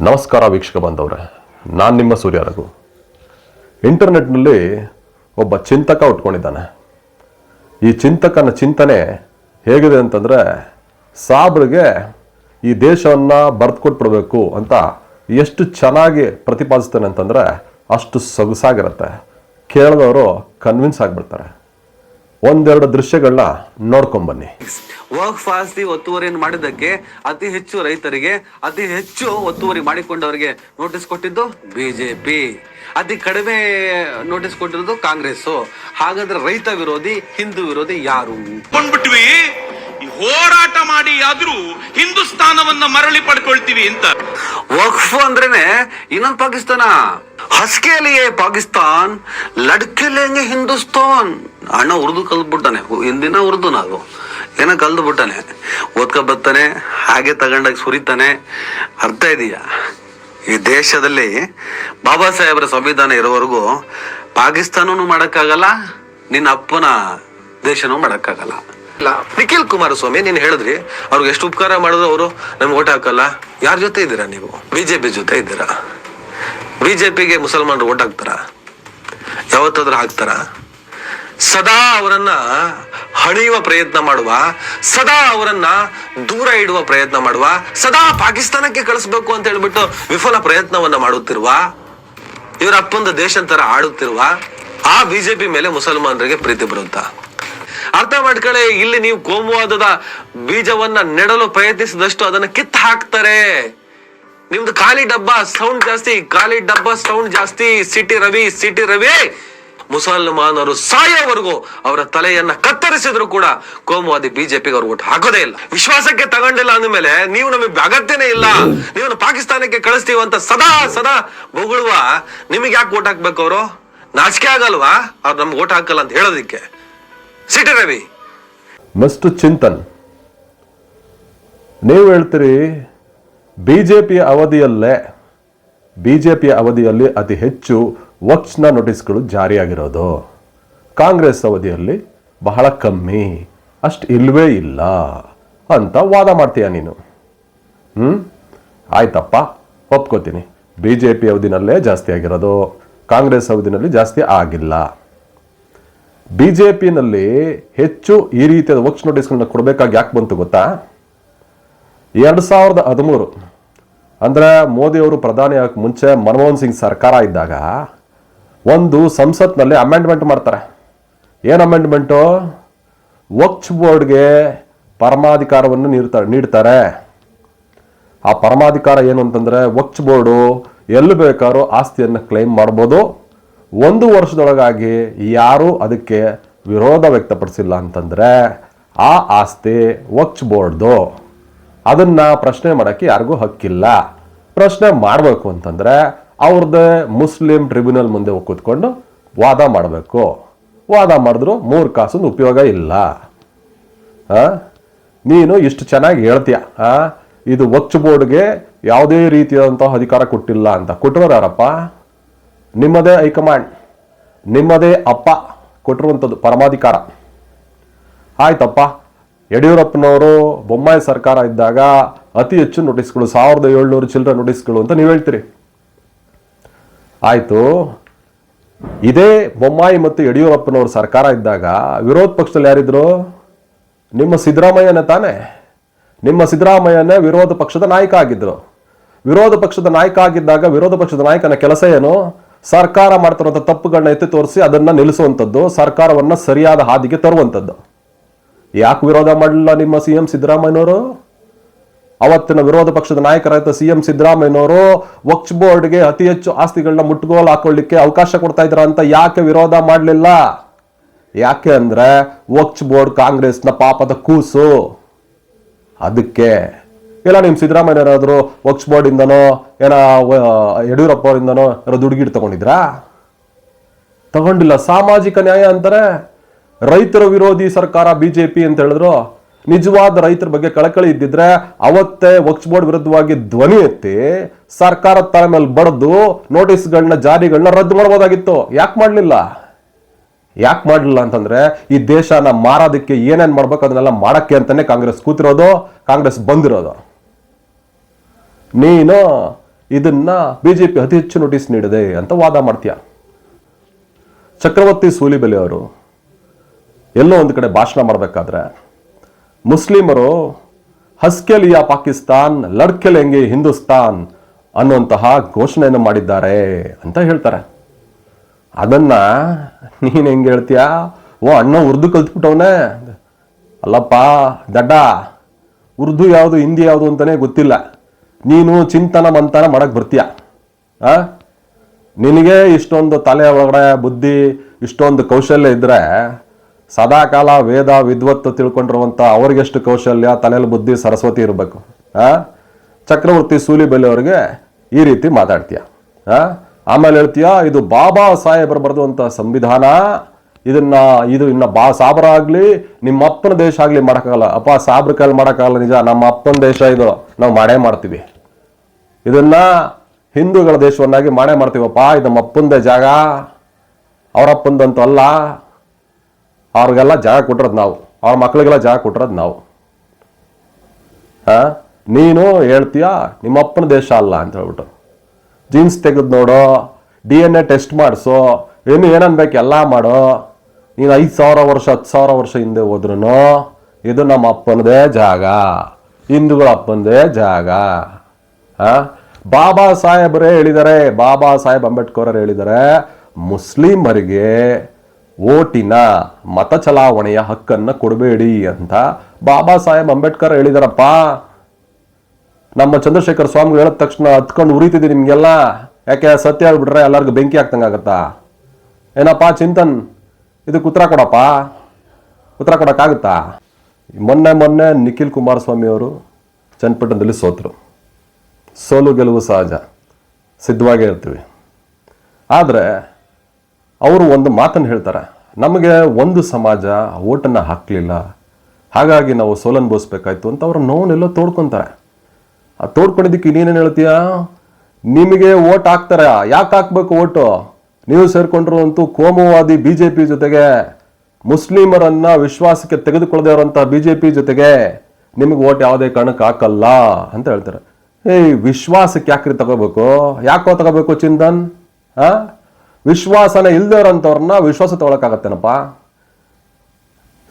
ನಮಸ್ಕಾರ ವೀಕ್ಷಕ ಬಂದವ್ರೆ. ನಾನು ನಿಮ್ಮ ಸೂರ್ಯ ರಘು. ಇಂಟರ್ನೆಟ್ನಲ್ಲಿ ಒಬ್ಬ ಚಿಂತಕ ಉಟ್ಕೊಂಡಿದ್ದಾನೆ. ಈ ಚಿಂತಕನ ಚಿಂತನೆ ಹೇಗಿದೆ ಅಂತಂದರೆ, ಸಾಬ್ರಿಗೆ ಈ ದೇಶವನ್ನು ಬರೆದುಕೊಟ್ಬಿಡ್ಬೇಕು ಅಂತ ಎಷ್ಟು ಚೆನ್ನಾಗಿ ಪ್ರತಿಪಾದಿಸ್ತಾನೆ ಅಂತಂದರೆ ಅಷ್ಟು ಸೊಗಸಾಗಿರುತ್ತೆ. ಕೇಳಿದವರು ಕನ್ವಿನ್ಸ್ ಆಗಿಬಿಡ್ತಾರೆ. ಒಂದೆರಡು ದೃಶ್ಯಗಳನ್ನ ನೋಡ್ಕೊಂಬನ್ನಿ ವರ್ಕ್ ಫಾಸ್ತಿ ಒತ್ತುವರಿಯನ್ನು ಮಾಡಿದ್ದಕ್ಕೆ ಅತಿ ಹೆಚ್ಚು ರೈತರಿಗೆ ಅತಿ ಹೆಚ್ಚು ಒತ್ತುವರಿ ಮಾಡಿಕೊಂಡವರಿಗೆ ನೋಟಿಸ್ ಕೊಟ್ಟಿದ್ದು ಬಿಜೆಪಿ ಅತಿ ಕಡಿಮೆ ನೋಟಿಸ್ ಕೊಟ್ಟಿರೋದು ಕಾಂಗ್ರೆಸ್ ಹಾಗಾದ್ರೆ ರೈತ ವಿರೋಧಿ ಹಿಂದೂ ವಿರೋಧಿ ಯಾರು? ಬಂದ್ಬಿಟ್ವಿ. ಹೋರಾಟ ಮಾಡಿ ಆದ್ರೂ ಹಿಂದೂಸ್ತಾನವನ್ನ ಮರಳಿ ಪಡ್ಕೊಳ್ತೀವಿ ಅಂತ. ವಕ್ಫ್ ಅಂದ್ರೇನೆ ಇನ್ನೊಂದು ಪಾಕಿಸ್ತಾನ. ಹಸ್ಕೇಲಿಯೇ ಪಾಕಿಸ್ತಾನ್ ಲಡ್ಕೆಲೆಂಗೆ ಹಿಂದೂಸ್ತಾನ್. ಅಣ್ಣ ಉರ್ದು ಕಲ್ತ್ಬಿಟ್ಟಾನೆ ಹಿಂದಿನ ಉರ್ದು ನಾವು. ಏನೋ ಕಲ್ದು ಬಿಟ್ಟಾನೆ ಓದ್ಕೊ ಬರ್ತಾನೆ, ಹಾಗೆ ತಗೊಂಡಾಗ ಸುರಿತಾನೆ. ಅರ್ಥ ಇದೆಯಾ? ಈ ದೇಶದಲ್ಲಿ ಬಾಬಾ ಸಾಹೇಬರ ಸಂವಿಧಾನ ಇರೋವರೆಗೂ ಪಾಕಿಸ್ತಾನನು ಮಾಡೋಕ್ಕಾಗಲ್ಲ, ನಿನ್ನ ಅಪ್ಪನ ದೇಶನೂ ಮಾಡಕ್ಕಾಗಲ್ಲ. ಇಲ್ಲ. ನಿಖಿಲ್ ಕುಮಾರಸ್ವಾಮಿ, ನೀನು ಹೇಳಿದ್ರಿ, ಅವ್ರಿಗೆ ಎಷ್ಟು ಉಪಕಾರ ಮಾಡಿದ್ರು ಅವರು ನಮ್ಗೆ ಓಟ್ ಹಾಕಲ್ಲ. ಯಾರ ಜೊತೆ ಇದ್ದೀರಾ ನೀವು? ಬಿಜೆಪಿ ಜೊತೆ ಇದ್ದೀರಾ? ಬಿಜೆಪಿಗೆ ಮುಸಲ್ಮಾನರು ಓಟ್ ಹಾಕ್ತಾರ? ಯಾವತ್ತಾದ್ರೂ ಹಾಕ್ತಾರ? ಸದಾ ಅವರನ್ನ ಹಣಿಯುವ ಪ್ರಯತ್ನ ಮಾಡುವ, ಸದಾ ಅವರನ್ನ ದೂರ ಇಡುವ ಪ್ರಯತ್ನ ಮಾಡುವ, ಸದಾ ಪಾಕಿಸ್ತಾನಕ್ಕೆ ಕಳಿಸ್ಬೇಕು ಅಂತ ಹೇಳ್ಬಿಟ್ಟು ವಿಫಲ ಪ್ರಯತ್ನವನ್ನ ಮಾಡುತ್ತಿರುವ, ಇವರ ಅಪ್ಪಂದ ದೇಶಂತರ ಆಡುತ್ತಿರುವ ಆ ಬಿಜೆಪಿ ಮೇಲೆ ಮುಸಲ್ಮಾನರಿಗೆ ಪ್ರೀತಿ ಬರುತ್ತಾ? ಅರ್ಥ ಮಾಡ್ಕೊಳ್ಳಿ, ಇಲ್ಲಿ ನೀವು ಕೋಮುವಾದದ ಬೀಜವನ್ನ ನೆಡಲು ಪ್ರಯತ್ನಿಸಿದಷ್ಟು ಅದನ್ನ ಕಿತ್ ಹಾಕ್ತಾರೆ. ನಿಮ್ದು ಖಾಲಿ ಡಬ್ಬ ಸೌಂಡ್ ಜಾಸ್ತಿ, ಖಾಲಿ ಡಬ್ಬ ಸೌಂಡ್ ಜಾಸ್ತಿ. C T Ravi C T Ravi. ಮುಸಲ್ಮಾನರು ಸಾಯೋವರೆಗೂ ಅವರ ತಲೆಯನ್ನ ಕತ್ತರಿಸಿದ್ರು ಕೂಡ ಕೋಮುವಾದಿ ಬಿಜೆಪಿಗೆ ಅವ್ರು ಓಟ್ ಹಾಕೋದೇ ಇಲ್ಲ. ವಿಶ್ವಾಸಕ್ಕೆ ತಗೊಂಡಿಲ್ಲ ಅಂದಮೇಲೆ ನೀವು ನಮಗೆ ಅಗತ್ಯನೇ ಇಲ್ಲ. ನೀವು ಪಾಕಿಸ್ತಾನಕ್ಕೆ ಕಳಿಸ್ತೀವಿ ಅಂತ ಸದಾ ಸದಾ ಬೊಗಳುವ. ನಿಮಗೆ ಯಾಕೆ ಓಟ್ ಹಾಕ್ಬೇಕು ಅವರು? ನಾಚಿಕೆ ಆಗಲ್ವಾ? ಅವ್ರು ನಮ್ಗೆ ಓಟ್ ಹಾಕಲ್ಲ ಅಂತ ಹೇಳೋದಿಕ್ಕೆ. C T Ravi mister Chintan. ನೀವು ಹೇಳ್ತೀರಿ ಬಿ ಜೆ ಪಿಯ ಅವಧಿಯಲ್ಲೇ ಬಿ ಜೆ ಪಿಯ ಅವಧಿಯಲ್ಲಿ ಅತಿ ಹೆಚ್ಚು ವಕ್ಸ್ನ ನೋಟಿಸ್ಗಳು ಜಾರಿಯಾಗಿರೋದು. ಕಾಂಗ್ರೆಸ್ ಅವಧಿಯಲ್ಲಿ ಬಹಳ ಕಮ್ಮಿ, ಅಷ್ಟು ಇಲ್ವೇ ಇಲ್ಲ ಅಂತ ವಾದ ಮಾಡ್ತೀಯ ನೀನು. ಹ್ಞೂ ಆಯ್ತಪ್ಪ, ಒಪ್ಕೋತೀನಿ. ಬಿ ಜೆ ಪಿ ಅವಧಿನಲ್ಲೇ ಜಾಸ್ತಿ ಆಗಿರೋದು, ಕಾಂಗ್ರೆಸ್ ಅವಧಿನಲ್ಲಿ ಜಾಸ್ತಿ ಆಗಿಲ್ಲ. ಬಿ ಜೆ ಪಿನಲ್ಲಿ ಹೆಚ್ಚು ಈ ರೀತಿಯಾದ ವರ್ಕ್ಸ್ ನೋಟಿಸ್ಗಳನ್ನ ಕೊಡಬೇಕಾಗಿ ಯಾಕೆ ಬಂತು ಗೊತ್ತಾ? ಎರಡು ಸಾವಿರದ ಹದಿಮೂರು, ಅಂದರೆ ಮೋದಿಯವರು ಪ್ರಧಾನಿ ಆಗೋಕ್ಕೆ ಮುಂಚೆ ಮನಮೋಹನ್ ಸಿಂಗ್ ಸರ್ಕಾರ ಇದ್ದಾಗ ಒಂದು ಸಂಸತ್ನಲ್ಲಿ ಅಮೆಂಡ್ಮೆಂಟ್ ಮಾಡ್ತಾರೆ. ಏನು ಅಮೆಂಡ್ಮೆಂಟು ವಕ್ಚ್ ಬೋರ್ಡ್ಗೆ ಪರಮಾಧಿಕಾರವನ್ನು ನೀಡ್ತಾರೆ ನೀಡ್ತಾರೆ. ಆ ಪರಮಾಧಿಕಾರ ಏನು ಅಂತಂದರೆ ವಕ್ಚ್ ಬೋರ್ಡು ಎಲ್ಲಿ ಬೇಕಾದ್ರೂ ಆಸ್ತಿಯನ್ನು ಕ್ಲೈಮ್ ಮಾಡ್ಬೋದು. ಒಂದು ವರ್ಷದೊಳಗಾಗಿ ಯಾರೂ ಅದಕ್ಕೆ ವಿರೋಧ ವ್ಯಕ್ತಪಡಿಸಿಲ್ಲ ಅಂತಂದರೆ ಆ ಆಸ್ತಿ ವಕ್ಚ್ ಬೋರ್ಡ್ದು ಅದನ್ನು ಪ್ರಶ್ನೆ ಮಾಡೋಕ್ಕೆ ಯಾರಿಗೂ ಹಕ್ಕಿಲ್ಲ. ಪ್ರಶ್ನೆ ಮಾಡಬೇಕು ಅಂತಂದರೆ ಅವ್ರದ್ದೇ ಮುಸ್ಲಿಂ ಟ್ರಿಬ್ಯುನಲ್ ಮುಂದೆ ಕೂತ್ಕೊಂಡು ವಾದ ಮಾಡಬೇಕು. ವಾದ ಮಾಡಿದ್ರು ಮೂರು ಕಾಸು ಉಪಯೋಗ ಇಲ್ಲ. ಹಾಂ ನೀನು ಇಷ್ಟು ಚೆನ್ನಾಗಿ ಹೇಳ್ತೀಯ? ಇದು ವಕ್ಚ್ ಬೋರ್ಡ್ಗೆ ಯಾವುದೇ ರೀತಿಯಾದಂಥ ಅಧಿಕಾರ ಕೊಟ್ಟಿಲ್ಲ ಅಂತ. ಕೊಟ್ಟಿರೋರು ನಿಮ್ಮದೇ ಹೈಕಮಾಂಡ್, ನಿಮ್ಮದೇ ಅಪ್ಪ ಕೊಟ್ಟಿರುವಂಥದ್ದು ಪರಮಾಧಿಕಾರ. ಆಯ್ತಪ್ಪ, ಯಡಿಯೂರಪ್ಪನವರು ಬೊಮ್ಮಾಯಿ ಸರ್ಕಾರ ಇದ್ದಾಗ ಅತಿ ಹೆಚ್ಚು ನೋಟಿಸ್ಗಳು, ಸಾವಿರದ ಏಳ್ನೂರು ಚಿಲ್ಲರೆ ನೋಟಿಸ್ಗಳು ಅಂತ ನೀವು ಹೇಳ್ತೀರಿ. ಆಯ್ತು, ಇದೇ ಬೊಮ್ಮಾಯಿ ಮತ್ತು ಯಡಿಯೂರಪ್ಪನವ್ರ ಸರ್ಕಾರ ಇದ್ದಾಗ ವಿರೋಧ ಪಕ್ಷದಲ್ಲಿ ಯಾರಿದ್ರು? ನಿಮ್ಮ ಸಿದ್ದರಾಮಯ್ಯನೇ ತಾನೇ? ನಿಮ್ಮ ಸಿದ್ದರಾಮಯ್ಯನೇ ವಿರೋಧ ಪಕ್ಷದ ನಾಯಕ ಆಗಿದ್ರು. ವಿರೋಧ ಪಕ್ಷದ ನಾಯಕ ಆಗಿದ್ದಾಗ ವಿರೋಧ ಪಕ್ಷದ ನಾಯಕನ ಕೆಲಸ ಏನು? ಸರ್ಕಾರ ಮಾಡ್ತಿರುವಂಥ ತಪ್ಪುಗಳನ್ನ ಎತ್ತಿ ತೋರಿಸಿ ಅದನ್ನ ನಿಲ್ಲಿಸುವಂಥದ್ದು ಸರ್ಕಾರವನ್ನ ಸರಿಯಾದ ಹಾದಿಗೆ ತರುವಂಥದ್ದು ಯಾಕೆ ವಿರೋಧ ಮಾಡಲಿಲ್ಲ ನಿಮ್ಮ ಸಿ ಎಂ ಸಿದ್ದರಾಮಯ್ಯನವರು? ಅವತ್ತಿನ ವಿರೋಧ ಪಕ್ಷದ ನಾಯಕರಾದ ಸಿ ಎಂ ಸಿದ್ದರಾಮಯ್ಯನವರು ವಕ್ಫ್ ಬೋರ್ಡ್ಗೆ ಅತಿ ಹೆಚ್ಚು ಆಸ್ತಿಗಳನ್ನ ಮುಟ್ಟುಗೋಲು ಹಾಕೊಳ್ಳಿಕ್ಕೆ ಅವಕಾಶ ಕೊಡ್ತಾ ಇದ್ರ ಅಂತ ಯಾಕೆ ವಿರೋಧ ಮಾಡಲಿಲ್ಲ? ಯಾಕೆ ಅಂದ್ರೆ ವಕ್ಫ್ ಬೋರ್ಡ್ ಕಾಂಗ್ರೆಸ್ನ ಪಾಪದ ಕೂಸು. ಅದಕ್ಕೆ ಇಲ್ಲ, ನಿಮ್ ಸಿದ್ದರಾಮಯ್ಯರಾದರೂ ವಕ್ಸ್ ಬೋರ್ಡ್ ಇಂದನೋ, ಏನ ಯಡಿಯೂರಪ್ಪ ಅವರಿಂದನೋ ಯಾರೋ ದುಡ್ಗಿಡ್ ತಗೊಂಡಿದ್ರಾ? ತಗೊಂಡಿಲ್ಲ. ಸಾಮಾಜಿಕ ನ್ಯಾಯ ಅಂತಾರೆ ರೈತರ ವಿರೋಧಿ ಸರ್ಕಾರ ಬಿಜೆಪಿ ಅಂತ ಹೇಳಿದ್ರು. ನಿಜವಾದ ರೈತರ ಬಗ್ಗೆ ಕಳಕಳಿ ಇದ್ದಿದ್ರೆ ಅವತ್ತೇ ವಕ್ಸ್ ಬೋರ್ಡ್ ವಿರುದ್ಧವಾಗಿ ಧ್ವನಿ ಎತ್ತಿ ಸರ್ಕಾರದ ತಲೆ ಮೇಲೆ ಬಡ್ದು ನೋಟಿಸ್ಗಳನ್ನ ಜಾರಿಗಳನ್ನ ರದ್ದು ಮಾಡ್ಬೋದಾಗಿತ್ತು. ಯಾಕೆ ಮಾಡಲಿಲ್ಲ? ಯಾಕೆ ಮಾಡಲಿಲ್ಲ ಅಂತಂದ್ರೆ ಈ ದೇಶನ ಮಾರೋದಕ್ಕೆ ಏನೇನು ಮಾಡ್ಬೇಕು ಅದನ್ನೆಲ್ಲ ಮಾಡೋಕ್ಕೆ ಅಂತಾನೆ ಕಾಂಗ್ರೆಸ್ ಕೂತಿರೋದು, ಕಾಂಗ್ರೆಸ್ ಬಂದಿರೋದು. ನೀನು ಇದನ್ನ ಪಿ ಅತಿ ಹೆಚ್ಚು ನೋಟಿಸ್ ನೀಡಿದೆ ಅಂತ ವಾದ ಮಾಡ್ತೀಯ? ಚಕ್ರವರ್ತಿ ಸೂಲಿಬೆಲೆ ಅವರು, ಎಲ್ಲೋ ಒಂದು ಕಡೆ ಭಾಷಣ ಮಾಡಬೇಕಾದ್ರೆ, ಮುಸ್ಲಿಮರು ಹಸ್ಕೆಲಿಯಾ ಪಾಕಿಸ್ತಾನ್ ಲಡ್ಕೆಲೆಂಗೆ ಹಿಂದೂಸ್ತಾನ್ ಅನ್ನುವಂತಹ ಘೋಷಣೆಯನ್ನು ಮಾಡಿದ್ದಾರೆ ಅಂತ ಹೇಳ್ತಾರೆ. ಅದನ್ನ ನೀನು ಹೆಂಗೆ ಹೇಳ್ತೀಯ? ಓ, ಅಣ್ಣ ಉರ್ದು ಕಲ್ತ್ಬಿಟ್ಟವನೇ. ಅಲ್ಲಪ್ಪ, ದಡ್ಡ, ಉರ್ದು ಯಾವುದು, ಹಿಂದಿ ಯಾವುದು ಅಂತಲೇ ಗೊತ್ತಿಲ್ಲ. ನೀನು ಚಿಂತನ ಮಂತನ ಮಾಡಕ್ಕೆ ಬರ್ತೀಯ? ಆ? ನಿನಗೆ ಇಷ್ಟೊಂದು ತಲೆ ಒಳಗಡೆ ಬುದ್ಧಿ, ಇಷ್ಟೊಂದು ಕೌಶಲ್ಯ ಇದ್ದರೆ ಸದಾಕಾಲ ವೇದ ವಿದ್ವತ್ತು ತಿಳ್ಕೊಂಡಿರುವಂಥ ಅವ್ರಿಗೆಷ್ಟು ಕೌಶಲ್ಯ? ತಲೆಯಲ್ಲಿ ಬುದ್ಧಿ, ಸರಸ್ವತಿ ಇರಬೇಕು. ಆ? ಚಕ್ರವರ್ತಿ ಸೂಲಿಬೆಲೆ ಅವ್ರಿಗೆ ಈ ರೀತಿ ಮಾತಾಡ್ತೀಯ. ಆಮೇಲೆ ಹೇಳ್ತೀಯ, ಇದು ಬಾಬಾ ಸಾಹೇಬರು ಬರೆದಂಥ ಸಂವಿಧಾನ ಇದನ್ನ, ಇದು ಇನ್ನ ಬಾ ಸಾಬ್ರ ಆಗ್ಲಿ ನಿಮ್ಮ ಅಪ್ಪನ ದೇಶ ಆಗ್ಲಿ ಮಾಡಕ್ಕಾಗಲ್ಲ. ಅಪ್ಪ, ಸಾಬ್ರ ಕಾಲ ಮಾಡಕ್ಕಾಗಲ್ಲ ನಿಜ. ನಮ್ಮ ಅಪ್ಪನ ದೇಶ ಇದು. ನಾವು ಮಾಡೇ ಮಾಡ್ತೀವಿ. ಇದನ್ನ ಹಿಂದೂಗಳ ದೇಶವನ್ನಾಗಿ ಮಾಡೇ ಮಾಡ್ತೀವಪ್ಪ. ಇದು ನಮ್ಮ ಅಪ್ಪಂದೇ ಜಾಗ. ಅವರಪ್ಪಂದಂತೂ ಅಲ್ಲ. ಅವ್ರಿಗೆಲ್ಲ ಜಾಗ ಕೊಟ್ಟಿರೋದು ನಾವು. ಅವ್ರ ಮಕ್ಳಿಗೆಲ್ಲ ಜಾಗ ಕೊಟ್ಟಿರೋದು ನಾವು. ಹಾ ನೀನು ಹೇಳ್ತೀಯ? ನಿಮ್ಮ ಅಪ್ಪನ ದೇಶ ಅಲ್ಲ ಅಂತ ಹೇಳ್ಬಿಟ್ಟು. ಜೀನ್ಸ್ ತೆಗೆದು ನೋಡೋ. ಡಿ ಎನ್ ಎ ಟೆಸ್ಟ್ ಮಾಡಿಸು. ಏನು ಏನನ್ಬೇಕು ಎಲ್ಲ ಮಾಡು. ನೀನು ಐದು ಸಾವಿರ ವರ್ಷ ಹತ್ತು ಸಾವಿರ ವರ್ಷ ಹಿಂದೆ ಹೋದ್ರೂ ಇದು ನಮ್ಮ ಅಪ್ಪನದೇ ಜಾಗ. ಹಿಂದೂಗಳ ಅಪ್ಪನದೇ ಜಾಗ? ಬಾಬಾ ಸಾಹೇಬರೇ ಹೇಳಿದ್ದಾರೆ ಬಾಬಾ ಸಾಹೇಬ್ ಅಂಬೇಡ್ಕರ್ ಹೇಳಿದ್ದಾರೆ ಮುಸ್ಲಿಮರಿಗೆ ಓಟಿನ ಮತ ಚಲಾವಣೆಯ ಹಕ್ಕನ್ನು ಕೊಡಬೇಡಿ ಅಂತ ಬಾಬಾ ಸಾಹೇಬ್ ಅಂಬೇಡ್ಕರ್ ಹೇಳಿದಾರಪ್ಪ. ನಮ್ಮ ಚಂದ್ರಶೇಖರ್ ಸ್ವಾಮಿಗಳು ಹೇಳಿದ ತಕ್ಷಣ ಹತ್ಕೊಂಡು ಉರಿತಿದೆ ನಿಮಗೆಲ್ಲ. ಯಾಕೆ ಸತ್ಯ ಹೇಳ್ಬಿಟ್ರೆ ಎಲ್ಲರಿಗೂ ಬೆಂಕಿ ಹಾಕ್ತಂಗಾಗತ್ತಾ ಏನಪ್ಪಾ ಚಿಂತನ್? ಇದಕ್ಕೆ ಉತ್ತರ ಕೊಡಪ್ಪ. ಉತ್ತರ ಕೊಡೋಕ್ಕಾಗುತ್ತಾ? ಮೊನ್ನೆ ಮೊನ್ನೆ ನಿಖಿಲ್ ಕುಮಾರಸ್ವಾಮಿ ಅವರು ಚನ್ನಪಟ್ಟಣದಲ್ಲಿ ಸೋತರು. ಸೋಲು ಗೆಲುವು ಸಹಜ. ಸಿದ್ಧವಾಗೇ ಇರ್ತೀವಿ ಆದರೆ ಅವರು ಒಂದು ಮಾತನ್ನು ಹೇಳ್ತಾರೆ. ನಮಗೆ ಒಂದು ಸಮಾಜ ಓಟನ್ನು ಹಾಕಲಿಲ್ಲ. ಹಾಗಾಗಿ ನಾವು ಸೋಲನ್ಭವಿಸ್ಬೇಕಾಯ್ತು ಅಂತ ಅವ್ರ ನೋವನ್ನೆಲ್ಲೋ ತೋಡ್ಕೊತಾರೆ. ಆ ತೋಡ್ಕೊಂಡಿದ್ದಕ್ಕೆ ನೀನೇನು ಹೇಳ್ತೀಯಾ? ನಿಮಗೆ ಓಟ್ ಹಾಕ್ತಾರೆ. ಯಾಕೆ ಹಾಕ್ಬೇಕು ಓಟು? ನೀವು ಸೇರ್ಕೊಂಡಿರುವಂತೂ ಕೋಮುವಾದಿ ಬಿ ಜೆ ಪಿ ಜೊತೆಗೆ ಮುಸ್ಲಿಮರನ್ನ ವಿಶ್ವಾಸಕ್ಕೆ ತೆಗೆದುಕೊಳ್ಳದೆ ಜೆ ಪಿ ಜೊತೆಗೆ ನಿಮಗೆ ಓಟ್ ಯಾವುದೇ ಕಾರಣಕ್ಕೆ ಹಾಕಲ್ಲ ಅಂತ ಹೇಳ್ತಾರೆ. ಏಯ್, ವಿಶ್ವಾಸಕ್ಕೆ ಯಾಕ್ರಿ ತಗೋಬೇಕು? ಯಾಕೋ ತಗೋಬೇಕು ಚಿಂತನ್? ಆ? ವಿಶ್ವಾಸನ ಇರೋಂಥವ್ರನ್ನ ವಿಶ್ವಾಸ ತಗೊಳಕ್ಕಾಗತ್ತೇನಪ್ಪ?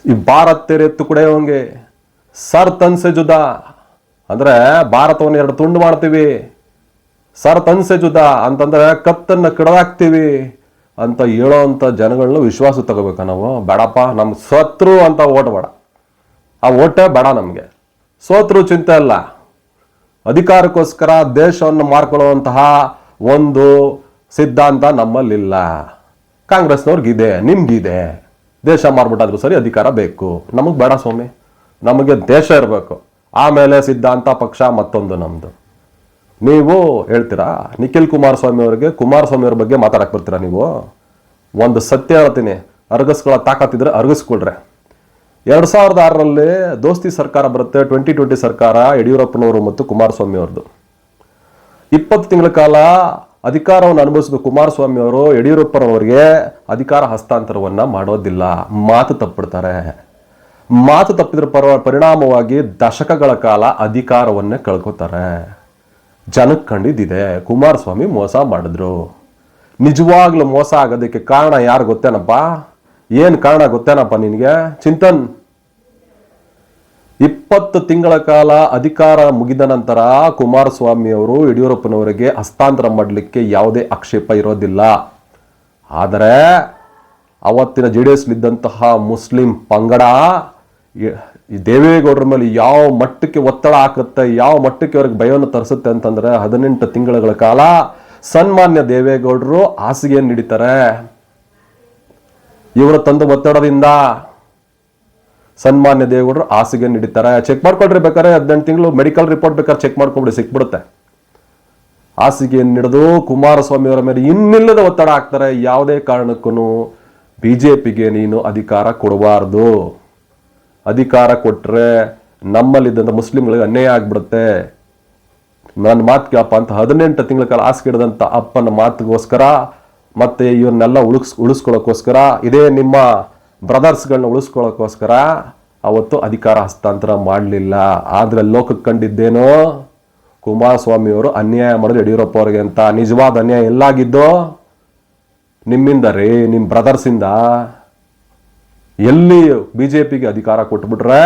ಈ ಭಾರತ್ ತೆರೆತ್ತು ಎತ್ತು ಹಂಗೆ ಸರ್ ತನ್ಸೆ ಜುದ. ಅಂದ್ರೆ ಭಾರತವನ್ನು ಎರಡು ತುಂಡು ಮಾಡ್ತೀವಿ. ಸರ್ ತನ್ಸೆ ಜುದ ಅಂತಂದ್ರೆ ಕತ್ತನ್ನು ಕಡದಾಕ್ತೀವಿ ಅಂತ ಹೇಳೋವಂಥ ಜನಗಳನ್ನ ವಿಶ್ವಾಸ ತಗೋಬೇಕ ನಾವು. ಬೇಡಪ್ಪ ನಮ್ಮ ಸತ್ರು ಅಂತ ಓಟ್ ಬೇಡ. ಆ ಓಟೇ ಬೇಡ ನಮಗೆ. ಸೋತ್ರು ಚಿಂತೆ ಇಲ್ಲ ಅಧಿಕಾರಕ್ಕೋಸ್ಕರ ದೇಶವನ್ನು ಮಾರ್ಕೊಳ್ಳುವಂತಹ ಒಂದು ಸಿದ್ಧಾಂತ ನಮ್ಮಲ್ಲಿಲ್ಲ. ಕಾಂಗ್ರೆಸ್ನವ್ರಿಗಿದೆ ನಿಮ್ಗಿದೆ. ದೇಶ ಮಾರ್ಬಿಟ್ಟಾದ್ರೂ ಸರಿ ಅಧಿಕಾರ ಬೇಕು. ನಮಗೆ ಬೇಡ ಸ್ವಾಮಿ. ನಮಗೆ ದೇಶ ಇರಬೇಕು. ಆಮೇಲೆ ಸಿದ್ಧಾಂತ ಪಕ್ಷ ಮತ್ತೊಂದು ನಮ್ದು. ನೀವು ಹೇಳ್ತೀರಾ? ನಿಖಿಲ್ ಕುಮಾರಸ್ವಾಮಿ ಅವರಿಗೆ ಕುಮಾರಸ್ವಾಮಿ ಅವ್ರ ಬಗ್ಗೆ ಮಾತಾಡಕ್ಕೆ ಬರ್ತೀರಾ ನೀವು? ಒಂದು ಸತ್ಯ ಹೇಳ್ತೀನಿ. ಅರ್ಗಸ್ಗಳ ತಾಕತ್ತಿದ್ರೆ ಅರ್ಗಿಸ್ಕೊಳ್ರೆ ಎರಡು ಸಾವಿರದ ಆರರಲ್ಲಿ ದೋಸ್ತಿ ಸರ್ಕಾರ ಬರುತ್ತೆ ಟ್ವೆಂಟಿ ಟ್ವೆಂಟಿ ಸರ್ಕಾರ, ಯಡಿಯೂರಪ್ಪನವರು ಮತ್ತು ಕುಮಾರಸ್ವಾಮಿ ಅವ್ರದ್ದು ಇಪ್ಪತ್ತು ತಿಂಗಳ ಕಾಲ ಅಧಿಕಾರವನ್ನು ಅನುಭವಿಸಿದ ಕುಮಾರಸ್ವಾಮಿ ಅವರು ಯಡಿಯೂರಪ್ಪನವರಿಗೆ ಅಧಿಕಾರ ಹಸ್ತಾಂತರವನ್ನ ಮಾಡೋದಿಲ್ಲ. ಮಾತು ತಪ್ಪಿಡ್ತಾರೆ. ಮಾತು ತಪ್ಪಿದ್ರ ಪರ ಪರಿಣಾಮವಾಗಿ ದಶಕಗಳ ಕಾಲ ಅಧಿಕಾರವನ್ನೇ ಕಳ್ಕೊತಾರೆ. ಜನಕ್ಕೆ ಕಂಡಿದ್ದಿದೆ. ಕುಮಾರಸ್ವಾಮಿ ಮೋಸ ಮಾಡಿದ್ರು. ನಿಜವಾಗ್ಲೂ ಮೋಸ ಆಗೋದಕ್ಕೆ ಕಾರಣ ಯಾರು ಗೊತ್ತೇನಪ್ಪ? ಏನು ಕಾರಣ ಗೊತ್ತೇನಪ್ಪ ನಿನಗೆ? ಚಿಂತನ್. ಇಪ್ಪತ್ತು ತಿಂಗಳ ಕಾಲ ಅಧಿಕಾರ ಮುಗಿದ ನಂತರ ಕುಮಾರಸ್ವಾಮಿ ಅವರು ಯಡಿಯೂರಪ್ಪನವರಿಗೆ ಹಸ್ತಾಂತರ ಮಾಡಲಿಕ್ಕೆ ಯಾವುದೇ ಆಕ್ಷೇಪ ಇರೋದಿಲ್ಲ. ಆದರೆ ಅವತ್ತಿನ ಜೆ ಡಿ ಎಸ್ಲಿದ್ದಂತಹ ಮುಸ್ಲಿಂ ಪಂಗಡ ಈ- ದೇವೇಗೌಡರ ಮೇಲೆ ಯಾವ ಮಟ್ಟಕ್ಕೆ ಒತ್ತಡ ಹಾಕುತ್ತೆ, ಯಾವ ಮಟ್ಟಕ್ಕೆ ಅವ್ರಿಗೆ ಭಯವನ್ನು ತರಿಸುತ್ತೆ ಅಂತಂದ್ರೆ ಹದಿನೆಂಟು ತಿಂಗಳ ಕಾಲ ಸನ್ಮಾನ್ಯ ದೇವೇಗೌಡರು ಹಾಸಿಗೆಯನ್ನು ಹಿಡಿತಾರೆ. ಇವರ ತಂದು ಒತ್ತಡದಿಂದ ಸನ್ಮಾನ್ಯ ದೇವೇಗೌಡರು ಹಾಸಿಗೆ ಹಿಡಿತಾರೆ. ಚೆಕ್ ಮಾಡ್ಕೊಳ್ರಿ ಬೇಕಾದ್ರೆ ಹದಿನೆಂಟು ತಿಂಗಳು ಮೆಡಿಕಲ್ ರಿಪೋರ್ಟ್ ಬೇಕಾದ್ರೆ ಚೆಕ್ ಮಾಡ್ಕೊಬಿಡಿ, ಸಿಕ್ಬಿಡುತ್ತೆ. ಹಾಸಿಗೆಯನ್ನು ಹಿಡಿದು ಕುಮಾರಸ್ವಾಮಿ ಅವರ ಮೇಲೆ ಇನ್ನಿಲ್ಲದ ಒತ್ತಡ ಹಾಕ್ತಾರೆ. ಯಾವುದೇ ಕಾರಣಕ್ಕೂ ಬಿಜೆಪಿಗೆ ನೀನು ಅಧಿಕಾರ ಕೊಡಬಾರ್ದು. ಅಧಿಕಾರ ಕೊಟ್ಟರೆ ನಮ್ಮಲ್ಲಿದ್ದಂಥ ಮುಸ್ಲಿಂಗಳಿಗೆ ಅನ್ಯಾಯ ಆಗಿಬಿಡುತ್ತೆ. ನನ್ನ ಮಾತು ಕೇಳಪ್ಪ ಅಂತ ಹದಿನೆಂಟು ತಿಂಗಳ ಕಾಲ ಹಾಸಿಗೆ ಹಿಡಿದಂಥ ಅಪ್ಪನ ಮಾತಿಗೋಸ್ಕರ ಮತ್ತು ಇವನ್ನೆಲ್ಲ ಉಳಿಸ್ ಉಳಿಸ್ಕೊಳ್ಳೋಕ್ಕೋಸ್ಕರ, ಇದೇ ನಿಮ್ಮ ಬ್ರದರ್ಸ್ಗಳನ್ನ ಉಳಿಸ್ಕೊಳ್ಳೋಕ್ಕೋಸ್ಕರ ಅವತ್ತು ಅಧಿಕಾರ ಹಸ್ತಾಂತರ ಮಾಡಲಿಲ್ಲ. ಆದರೆ ಲೋಕಕ್ಕೆ ಕಂಡಿದ್ದೇನೋ? ಕುಮಾರಸ್ವಾಮಿಯವರು ಅನ್ಯಾಯ ಮಾಡಿದ್ರು ಯಡಿಯೂರಪ್ಪ ಅವ್ರಿಗೆ ಅಂತ. ನಿಜವಾದ ಅನ್ಯಾಯ ಎಲ್ಲಾಗಿದ್ದೋ? ನಿಮ್ಮಿಂದ ರೀ ನಿಮ್ಮ ಬ್ರದರ್ಸಿಂದ? ಎಲ್ಲಿ ಬಿ ಜೆ ಪಿಗೆ ಅಧಿಕಾರ ಕೊಟ್ಬಿಟ್ರೆ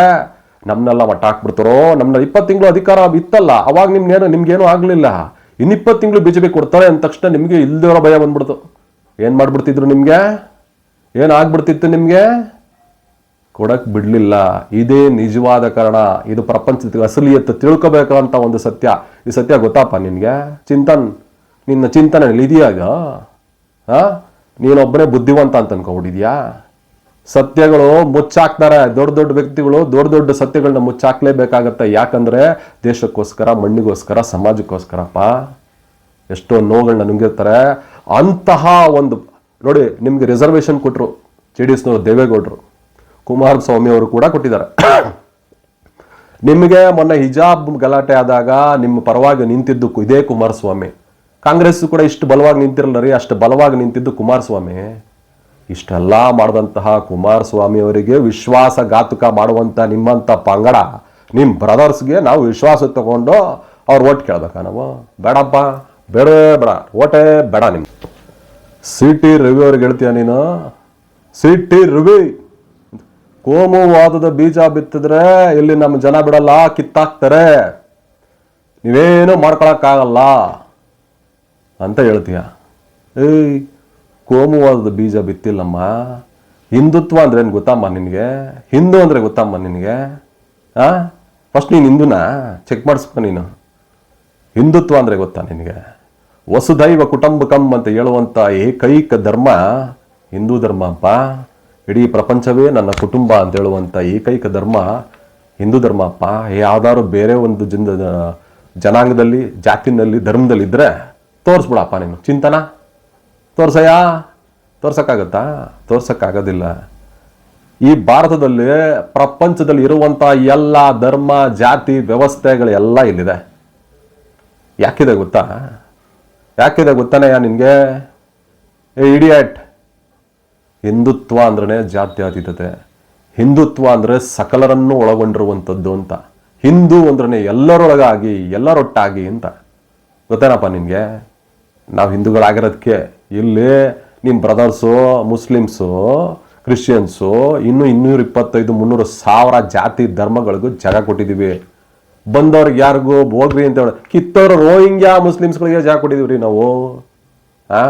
ನಮ್ಮನ್ನೆಲ್ಲ ಮಟ್ಟ ಹಾಕ್ಬಿಡ್ತಾರೋ ನಮ್ಮನ್ನ ಇಪ್ಪತ್ತು ತಿಂಗಳು ಅಧಿಕಾರ ಇತ್ತಲ್ಲ, ಅವಾಗ ನಿಮ್ಗೇನು ನಿಮ್ಗೇನು ಆಗಲಿಲ್ಲ. ಇನ್ನಿಪ್ಪತ್ತು ತಿಂಗಳು ಬಿ ಜೆ ಪಿ ಕೊಡ್ತಾರೆ ಅಂದ ತಕ್ಷಣ ನಿಮಗೆ ಇಲ್ದಿರೋ ಭಯ ಬಂದ್ಬಿಡ್ತು. ಏನು ಮಾಡಿಬಿಡ್ತಿದ್ರು ನಿಮಗೆ? ಏನು ಆಗ್ಬಿಡ್ತಿತ್ತು ನಿಮಗೆ? ಕೊಡಕ್ಕೆ ಬಿಡಲಿಲ್ಲ. ಇದೇ ನಿಜವಾದ ಕಾರಣ. ಇದು ಪ್ರಪಂಚದ ಅಸಲಿಯತ್ತು ತಿಳ್ಕೊಬೇಕಂತ ಒಂದು ಸತ್ಯ. ಈ ಸತ್ಯ ಗೊತ್ತಪ್ಪ ನಿನಗೆ? ಚಿಂತನ್, ನಿನ್ನ ಚಿಂತನೆ ಇದೆಯಾಗ ಹಾಂ? ನೀನೊಬ್ಬನೇ ಬುದ್ಧಿವಂತ ಅಂತ ಅನ್ಕೊಂಡ್ಬಿಟ್ಟಿದ್ಯಾ? ಸತ್ಯಗಳು ಮುಚ್ಚಾಕ್ತಾರೆ. ದೊಡ್ಡ ದೊಡ್ಡ ವ್ಯಕ್ತಿಗಳು ದೊಡ್ಡ ದೊಡ್ಡ ಸತ್ಯಗಳನ್ನ ಮುಚ್ಚಾಕ್ಲೇಬೇಕಾಗತ್ತೆ. ಯಾಕಂದ್ರೆ ದೇಶಕ್ಕೋಸ್ಕರ, ಮಣ್ಣಿಗೋಸ್ಕರ, ಸಮಾಜಕ್ಕೋಸ್ಕರಪ್ಪ ಎಷ್ಟೋ ನೋವುಗಳನ್ನ ನುಂಗಿರ್ತಾರೆ. ಅಂತಹ ಒಂದು, ನೋಡಿ, ನಿಮ್ಗೆ ರಿಸರ್ವೇಶನ್ ಕೊಟ್ಟರು ಜೆ ಡಿ ಎಸ್ನವರು, ದೇವೇಗೌಡರು ಕುಮಾರಸ್ವಾಮಿ ಅವರು ಕೂಡ ಕೊಟ್ಟಿದ್ದಾರೆ. ನಿಮಗೆ ಮೊನ್ನೆ ಹಿಜಾಬ್ ಗಲಾಟೆ ಆದಾಗ ನಿಮ್ಮ ಪರವಾಗಿ ನಿಂತಿದ್ದು ಇದೇ ಕುಮಾರಸ್ವಾಮಿ. ಕಾಂಗ್ರೆಸ್ ಕೂಡ ಇಷ್ಟು ಬಲವಾಗಿ ನಿಂತಿರಲ್ಲ ರೀ, ಅಷ್ಟು ಬಲವಾಗಿ ನಿಂತಿದ್ದು ಕುಮಾರಸ್ವಾಮಿ. ಇಷ್ಟೆಲ್ಲ ಮಾಡಿದಂತಹ ಅವರಿಗೆ ವಿಶ್ವಾಸಘಾತುಕ ಮಾಡುವಂಥ ನಿಮ್ಮಂಥ ಪಂಗಡ ನಿಮ್ಮ ಬ್ರದರ್ಸ್ಗೆ ನಾವು ವಿಶ್ವಾಸ ತಗೊಂಡು ಅವ್ರು ಓಟ್ ಕೇಳ್ಬೇಕಾ ನಾವು? ಬೇಡಪ್ಪ. ಬೇಡ ಬೇಡ. ಓಟೇ ಬೇಡ ನಿಮ್ಮ ಸಿ ಟಿ ರವಿ ಅವ್ರಿಗೆ ಹೇಳ್ತೀಯ ನೀನು? ಸಿ ಟಿ ರವಿ ಕೋಮುವಾದದ ಬೀಜ ಬಿತ್ತಿದ್ರೆ ಇಲ್ಲಿ ನಮ್ಮ ಜನ ಬಿಡಲ್ಲ, ಕಿತ್ತಾಕ್ತಾರೆ. ನೀವೇನು ಮಾಡ್ಕೊಳಕ್ಕಾಗಲ್ಲ ಅಂತ ಹೇಳ್ತೀಯ. ಏಯ್. ಕೋಮುವಾದದ ಬೀಜ ಬಿತ್ತಿಲ್ಲಮ್ಮ. ಹಿಂದುತ್ವ ಅಂದ್ರೆ ಏನು ಗೊತ್ತಮ್ಮ ನಿನಗೆ? ಹಿಂದೂ ಅಂದರೆ ಗೊತ್ತಮ್ಮ ನಿನಗೆ? ಆ? ಫಸ್ಟ್ ನೀನು ಹಿಂದೂನಾ? ಚೆಕ್ ಮಾಡಿಸ್ಕೊ ನೀನು. ಹಿಂದುತ್ವ ಅಂದರೆ ಗೊತ್ತಾ ನಿನಗೆ? ವಸುದೈವ ಕುಟುಂಬಕಂ ಅಂತ ಹೇಳುವಂಥ ಏಕೈಕ ಧರ್ಮ ಹಿಂದೂ ಧರ್ಮ ಅಪ್ಪ ಇಡೀ ಪ್ರಪಂಚವೇ ನನ್ನ ಕುಟುಂಬ ಅಂತ ಹೇಳುವಂಥ ಏಕೈಕ ಧರ್ಮ ಹಿಂದೂ ಧರ್ಮ ಅಪ್ಪ ಯಾವ್ದಾದ್ರು ಬೇರೆ ಒಂದು ಜನ, ಜನಾಂಗದಲ್ಲಿ, ಜಾತಿನಲ್ಲಿ, ಧರ್ಮದಲ್ಲಿ ಇದ್ರೆ ತೋರಿಸ್ಬಿಡಪ್ಪ ನೀನು. ಚಿಂತನ? ತೋರ್ಸಯ್ಯ? ತೋರ್ಸೋಕ್ಕಾಗತ್ತಾ? ತೋರ್ಸೋಕ್ಕಾಗೋದಿಲ್ಲ. ಈ ಭಾರತದಲ್ಲಿ ಪ್ರಪಂಚದಲ್ಲಿ ಇರುವಂಥ ಎಲ್ಲ ಧರ್ಮ, ಜಾತಿ ವ್ಯವಸ್ಥೆಗಳೆಲ್ಲ ಇಲ್ಲಿದೆ. ಯಾಕಿದೆ ಗೊತ್ತಾ? ಯಾಕಿದೆ ಗೊತ್ತಾನೆಯ ನಿನಗೆ? ಏ ಇಡಿಯಟ್ ಹಿಂದುತ್ವ ಅಂದ್ರೆ ಜಾತ್ಯತೀತತೆ. ಹಿಂದುತ್ವ ಅಂದರೆ ಸಕಲರನ್ನು ಒಳಗೊಂಡಿರುವಂಥದ್ದು ಅಂತ. ಹಿಂದೂ ಅಂದ್ರೆ ಎಲ್ಲರೊಳಗಾಗಿ, ಎಲ್ಲರೊಟ್ಟಾಗಿ ಅಂತ. ಗೊತ್ತೇನಪ್ಪ ನಿನಗೆ? ನಾವು ಹಿಂದೂಗಳಾಗಿರೋದಕ್ಕೆ ಇಲ್ಲಿ ನಿಮ್ಮ ಬ್ರದರ್ಸು ಮುಸ್ಲಿಮ್ಸು ಕ್ರಿಶ್ಚಿಯನ್ಸು ಇನ್ನೂ ಇನ್ನೂರ ಇಪ್ಪತ್ತೈದು, ಮುನ್ನೂರು ಸಾವಿರ ಜಾತಿ ಧರ್ಮಗಳಿಗೂ ಜಾಗ ಕೊಟ್ಟಿದ್ದೀವಿ ಬಂದವ್ರಿಗೆ ಯಾರಿಗೂ ಹೋಗ್ರಿ ಅಂತ ಹೇಳಿ ಕಿತ್ತವರು ರೋಹಿಂಗ್ಯಾ ಮುಸ್ಲಿಮ್ಸ್ಗಳಿಗೆ ಜಾಗ ಕೊಟ್ಟಿದ್ದೀವಿ ರೀ ನಾವು. ಆ?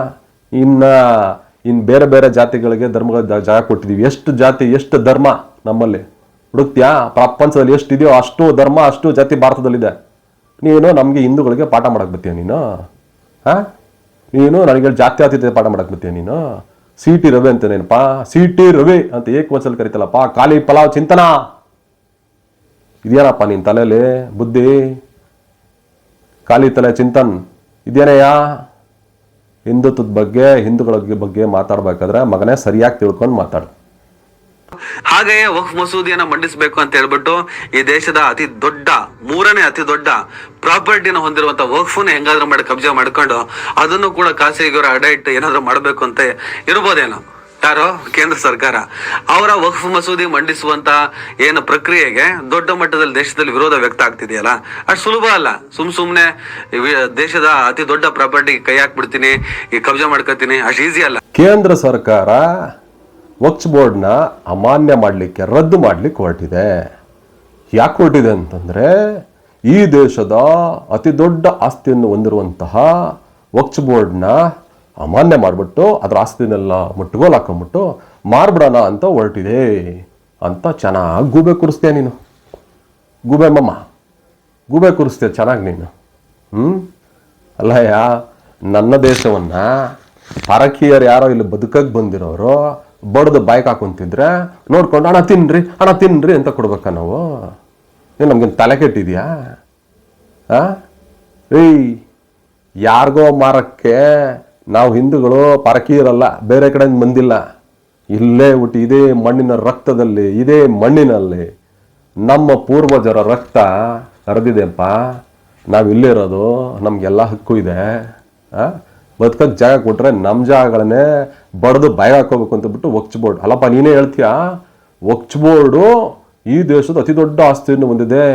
ಇನ್ನು ಇನ್ನು ಬೇರೆ ಬೇರೆ ಜಾತಿಗಳಿಗೆ ಧರ್ಮಗಳ ಜಾಗ ಕೊಟ್ಟಿದ್ದೀವಿ ಎಷ್ಟು ಜಾತಿ, ಎಷ್ಟು ಧರ್ಮ ನಮ್ಮಲ್ಲಿ? ಹುಡುಕ್ತ್ಯಾ? ಪ್ರಪಂಚದಲ್ಲಿ ಎಷ್ಟಿದೆಯೋ ಅಷ್ಟು ಧರ್ಮ, ಅಷ್ಟು ಜಾತಿ ಭಾರತದಲ್ಲಿದೆ. ನೀನು ನಮಗೆ ಹಿಂದೂಗಳಿಗೆ ಪಾಠ ಮಾಡೋಕೆ ಬರ್ತೀಯ ನೀನು? ಹಾ ನೀನು ನನಗೆ ಜಾತ್ಯಾತೀತ ಪಾಠ ಮಾಡಕ್ ಬರ್ತೀಯ ನೀನು? ಸಿ ಟಿ ರವಿ ಅಂತ ನೆನಪಾ ಸಿ ಟಿ ರವಿ ಅಂತ ಏಕವಚನಲ್ಲಿ ಕರಿತಲ್ಲಪ್ಪ. ಖಾಲಿ ಪಲಾವ್ ಚಿಂತನ. ಇದೇನಪ್ಪ ನಿನ್ ತಲೆಯಲ್ಲಿ ಬುದ್ಧಿ? ಖಾಲಿ ತಲೆ ಚಿಂತನ್. ಇದೇನಯ್ಯ ಹಿಂದುತ್ವದ ಬಗ್ಗೆ, ಹಿಂದೂಗಳ ಬಗ್ಗೆ ಮಾತಾಡ್ಬೇಕಾದ್ರೆ ಮಗನೇ ಸರಿಯಾಗಿ ತಿಳ್ಕೊಂಡು ಮಾತಾಡು. ಹಾಗೆಯೇ ವಕ್ಫ್ ಮಸೂದಿಯನ್ನ ಮಂಡಿಸಬೇಕು ಅಂತ ಹೇಳ್ಬಿಟ್ಟು ಈ ದೇಶದ ಅತಿ ದೊಡ್ಡ, ಮೂರನೇ ಅತಿ ದೊಡ್ಡ ಪ್ರಾಪರ್ಟಿನ ಹೊಂದಿರುವಂತ ವಕ್ಫ್ನ ಹೆಂಗಾದ್ರೂ ಮಾಡಿ ಕಬ್ಜೆ ಮಾಡ್ಕೊಂಡು ಅದನ್ನು ಕೂಡ ಖಾಸಗಿಯವರು ಅಡ ಇಟ್ಟು ಏನಾದ್ರೂ ಮಾಡಬೇಕು ಅಂತ ಇರ್ಬೋದೇನೋ? ಯಾರೋ? ಕೇಂದ್ರ ಸರ್ಕಾರ. ಅವರ ವಕ್ಫ್ ಮಸೂದೆ ಮಂಡಿಸುವಂತ ಏನು ಪ್ರಕ್ರಿಯೆಗೆ ದೊಡ್ಡ ಮಟ್ಟದಲ್ಲಿ ದೇಶದಲ್ಲಿ ವಿರೋಧ ವ್ಯಕ್ತ ಆಗ್ತಿದೆಯಲ್ಲ? ಅಷ್ಟು ಸುಲಭ ಅಲ್ಲ. ಸುಮ್ ಸುಮ್ನೆ ದೇಶದ ಅತಿ ದೊಡ್ಡ ಪ್ರಾಪರ್ಟಿ ಕೈ ಹಾಕ್ಬಿಡ್ತೀನಿ, ಈ ಕಬ್ಜಾ ಮಾಡ್ಕೋತೀನಿ, ಅಷ್ಟು ಈಸಿ ಅಲ್ಲ. ಕೇಂದ್ರ ಸರ್ಕಾರ ವಕ್ಫ್ ಬೋರ್ಡ್ನ ಅಮಾನ್ಯ ಮಾಡಲಿಕ್ಕೆ, ರದ್ದು ಮಾಡಲಿಕ್ಕೆ ಹೊರಟಿದೆ. ಯಾಕೆ ಹೊರಟಿದೆ ಅಂತಂದರೆ, ಈ ದೇಶದ ಅತಿ ದೊಡ್ಡ ಆಸ್ತಿಯನ್ನು ಹೊಂದಿರುವಂತಹ ವಕ್ಫ್ ಬೋರ್ಡ್ನ ಅಮಾನ್ಯ ಮಾಡಿಬಿಟ್ಟು, ಅದರ ಆಸ್ತಿನೆಲ್ಲ ಮುಟ್ಟುಗೋಲು ಹಾಕೊಂಬಿಟ್ಟು, ಮಾರ್ಬಿಡೋಣ ಅಂತ ಹೊರಟಿದೆ ಅಂತ ಚೆನ್ನಾಗಿ ಗೂಬೆ ಕೂರಿಸ್ತೀಯ ನೀನು? ಗೂಬೆ ಮಮ್ಮ, ಗೂಬೆ ಕೂರಿಸ್ತೀಯ ಚೆನ್ನಾಗಿ ನೀನು? ಹ್ಞೂ ಅಲ್ಲಯ್ಯ, ನನ್ನ ದೇಶವನ್ನು, ಪರಕೀಯರು ಯಾರೋ ಇಲ್ಲಿ ಬದುಕಕ್ಕೆ ಬಂದಿರೋರು ಬಡ್ದು ಬಾಯ್ಕ್ ಹಾಕೊಂತಿದ್ರೆ, ನೋಡ್ಕೊಂಡು ಹಣ ತಿನ್ರಿ ಹಣ ತಿನ್ರಿ ಅಂತ ಕೊಡ್ಬೇಕಾ ನಾವು? ಏನು ನಮ್ಗೇನು ತಲೆ ಕೆಟ್ಟಿದ್ಯಾ? ಏಯ್, ಯಾರಿಗೋ ಮಾರಕ್ಕೆ ನಾವು ಹಿಂದೂಗಳು ಪರಕೀರಲ್ಲ ಬೇರೆ ಕಡೆಯಿಂದ ಬಂದಿಲ್ಲ. ಇಲ್ಲೇ ಹುಟ್ಟಿ, ಇದೇ ಮಣ್ಣಿನ ರಕ್ತದಲ್ಲಿ, ಇದೇ ಮಣ್ಣಿನಲ್ಲಿ ನಮ್ಮ ಪೂರ್ವಜರ ರಕ್ತ ಹರಿದಿದೆಪ್ಪ ನಾವು ಇಲ್ಲೇ ಇರೋದು, ನಮಗೆಲ್ಲ ಹಕ್ಕು ಇದೆ. ಬದುಕಕ್ಕೆ ಜಾಗ ಕೊಟ್ಟರೆ ನಮ್ಮ ಜಾಗಗಳನ್ನೇ ಬಡದು ಬಯ ಹಾಕೋಬೇಕು ಅಂತ ಬಿಟ್ಟು ವಕ್ಚ್ ಬೋರ್ಡ್ ಅಲ್ಲಪ್ಪ, ನೀನೇ ಹೇಳ್ತೀಯಾ? ವಕ್ಚ್ ಬೋರ್ಡು ಈ ದೇಶದ ಅತಿ ದೊಡ್ಡ ಆಸ್ತಿಯನ್ನು ಹೊಂದಿದೆ.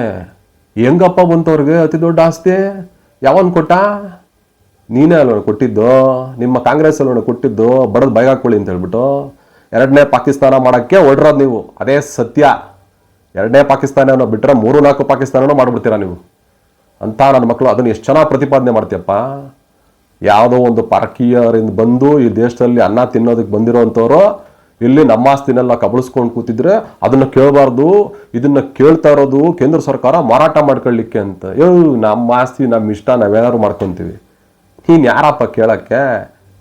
ಹೆಂಗಪ್ಪ ಬಂತವ್ರಿಗೆ ಅತಿ ದೊಡ್ಡ ಆಸ್ತಿ? ಯಾವನ್ ಕೊಟ್ಟ? ನೀನೇ ಅಲ್ಲೋಣ ಕೊಟ್ಟಿದ್ದು? ನಿಮ್ಮ ಕಾಂಗ್ರೆಸ್ ಅಲ್ಲೋಣ ಕೊಟ್ಟಿದ್ದು? ಬಡದು ಬೈಗ್ ಹಾಕೊಳ್ಳಿ ಅಂತ ಹೇಳ್ಬಿಟ್ಟು. ಎರಡನೇ ಪಾಕಿಸ್ತಾನ ಮಾಡೋಕ್ಕೆ ಹೊಡ್ರೋದು ನೀವು. ಅದೇ ಸತ್ಯ. ಎರಡನೇ ಪಾಕಿಸ್ತಾನ ಬಿಟ್ಟರೆ ಮೂರು ನಾಲ್ಕು ಪಾಕಿಸ್ತಾನನೂ ಮಾಡಿಬಿಡ್ತೀರಾ ನೀವು? ಅಂತ ನನ್ನ ಮಕ್ಕಳು ಅದನ್ನು ಎಷ್ಟು ಚೆನ್ನಾಗಿ ಪ್ರತಿಪಾದನೆ ಮಾಡ್ತೀಯಪ್ಪ? ಯಾವುದೋ ಒಂದು ಪರಕೀಯರಿಂದ ಬಂದು ಈ ದೇಶದಲ್ಲಿ ಅನ್ನ ತಿನ್ನೋದಕ್ಕೆ ಬಂದಿರೋವಂಥವ್ರು ಇಲ್ಲಿ ನಮ್ಮ ಆಸ್ತಿನೆಲ್ಲ ಕಬಳಿಸ್ಕೊಂಡು ಕೂತಿದ್ರೆ ಅದನ್ನ ಕೇಳಬಾರ್ದು, ಇದನ್ನ ಕೇಳ್ತಾ ಇರೋದು ಕೇಂದ್ರ ಸರ್ಕಾರ ಮಾರಾಟ ಮಾಡ್ಕೊಳ್ಳಿಕ್ಕೆ ಅಂತ. ಯೋ ನಮ್ಮ ಆಸ್ತಿ, ನಮ್ಮ ಇಷ್ಟ, ನಾವೇನಾದ್ರು ಮಾಡ್ಕೊತೀವಿ. ನೀನು ಯಾರಪ್ಪ ಕೇಳಕ್ಕೆ?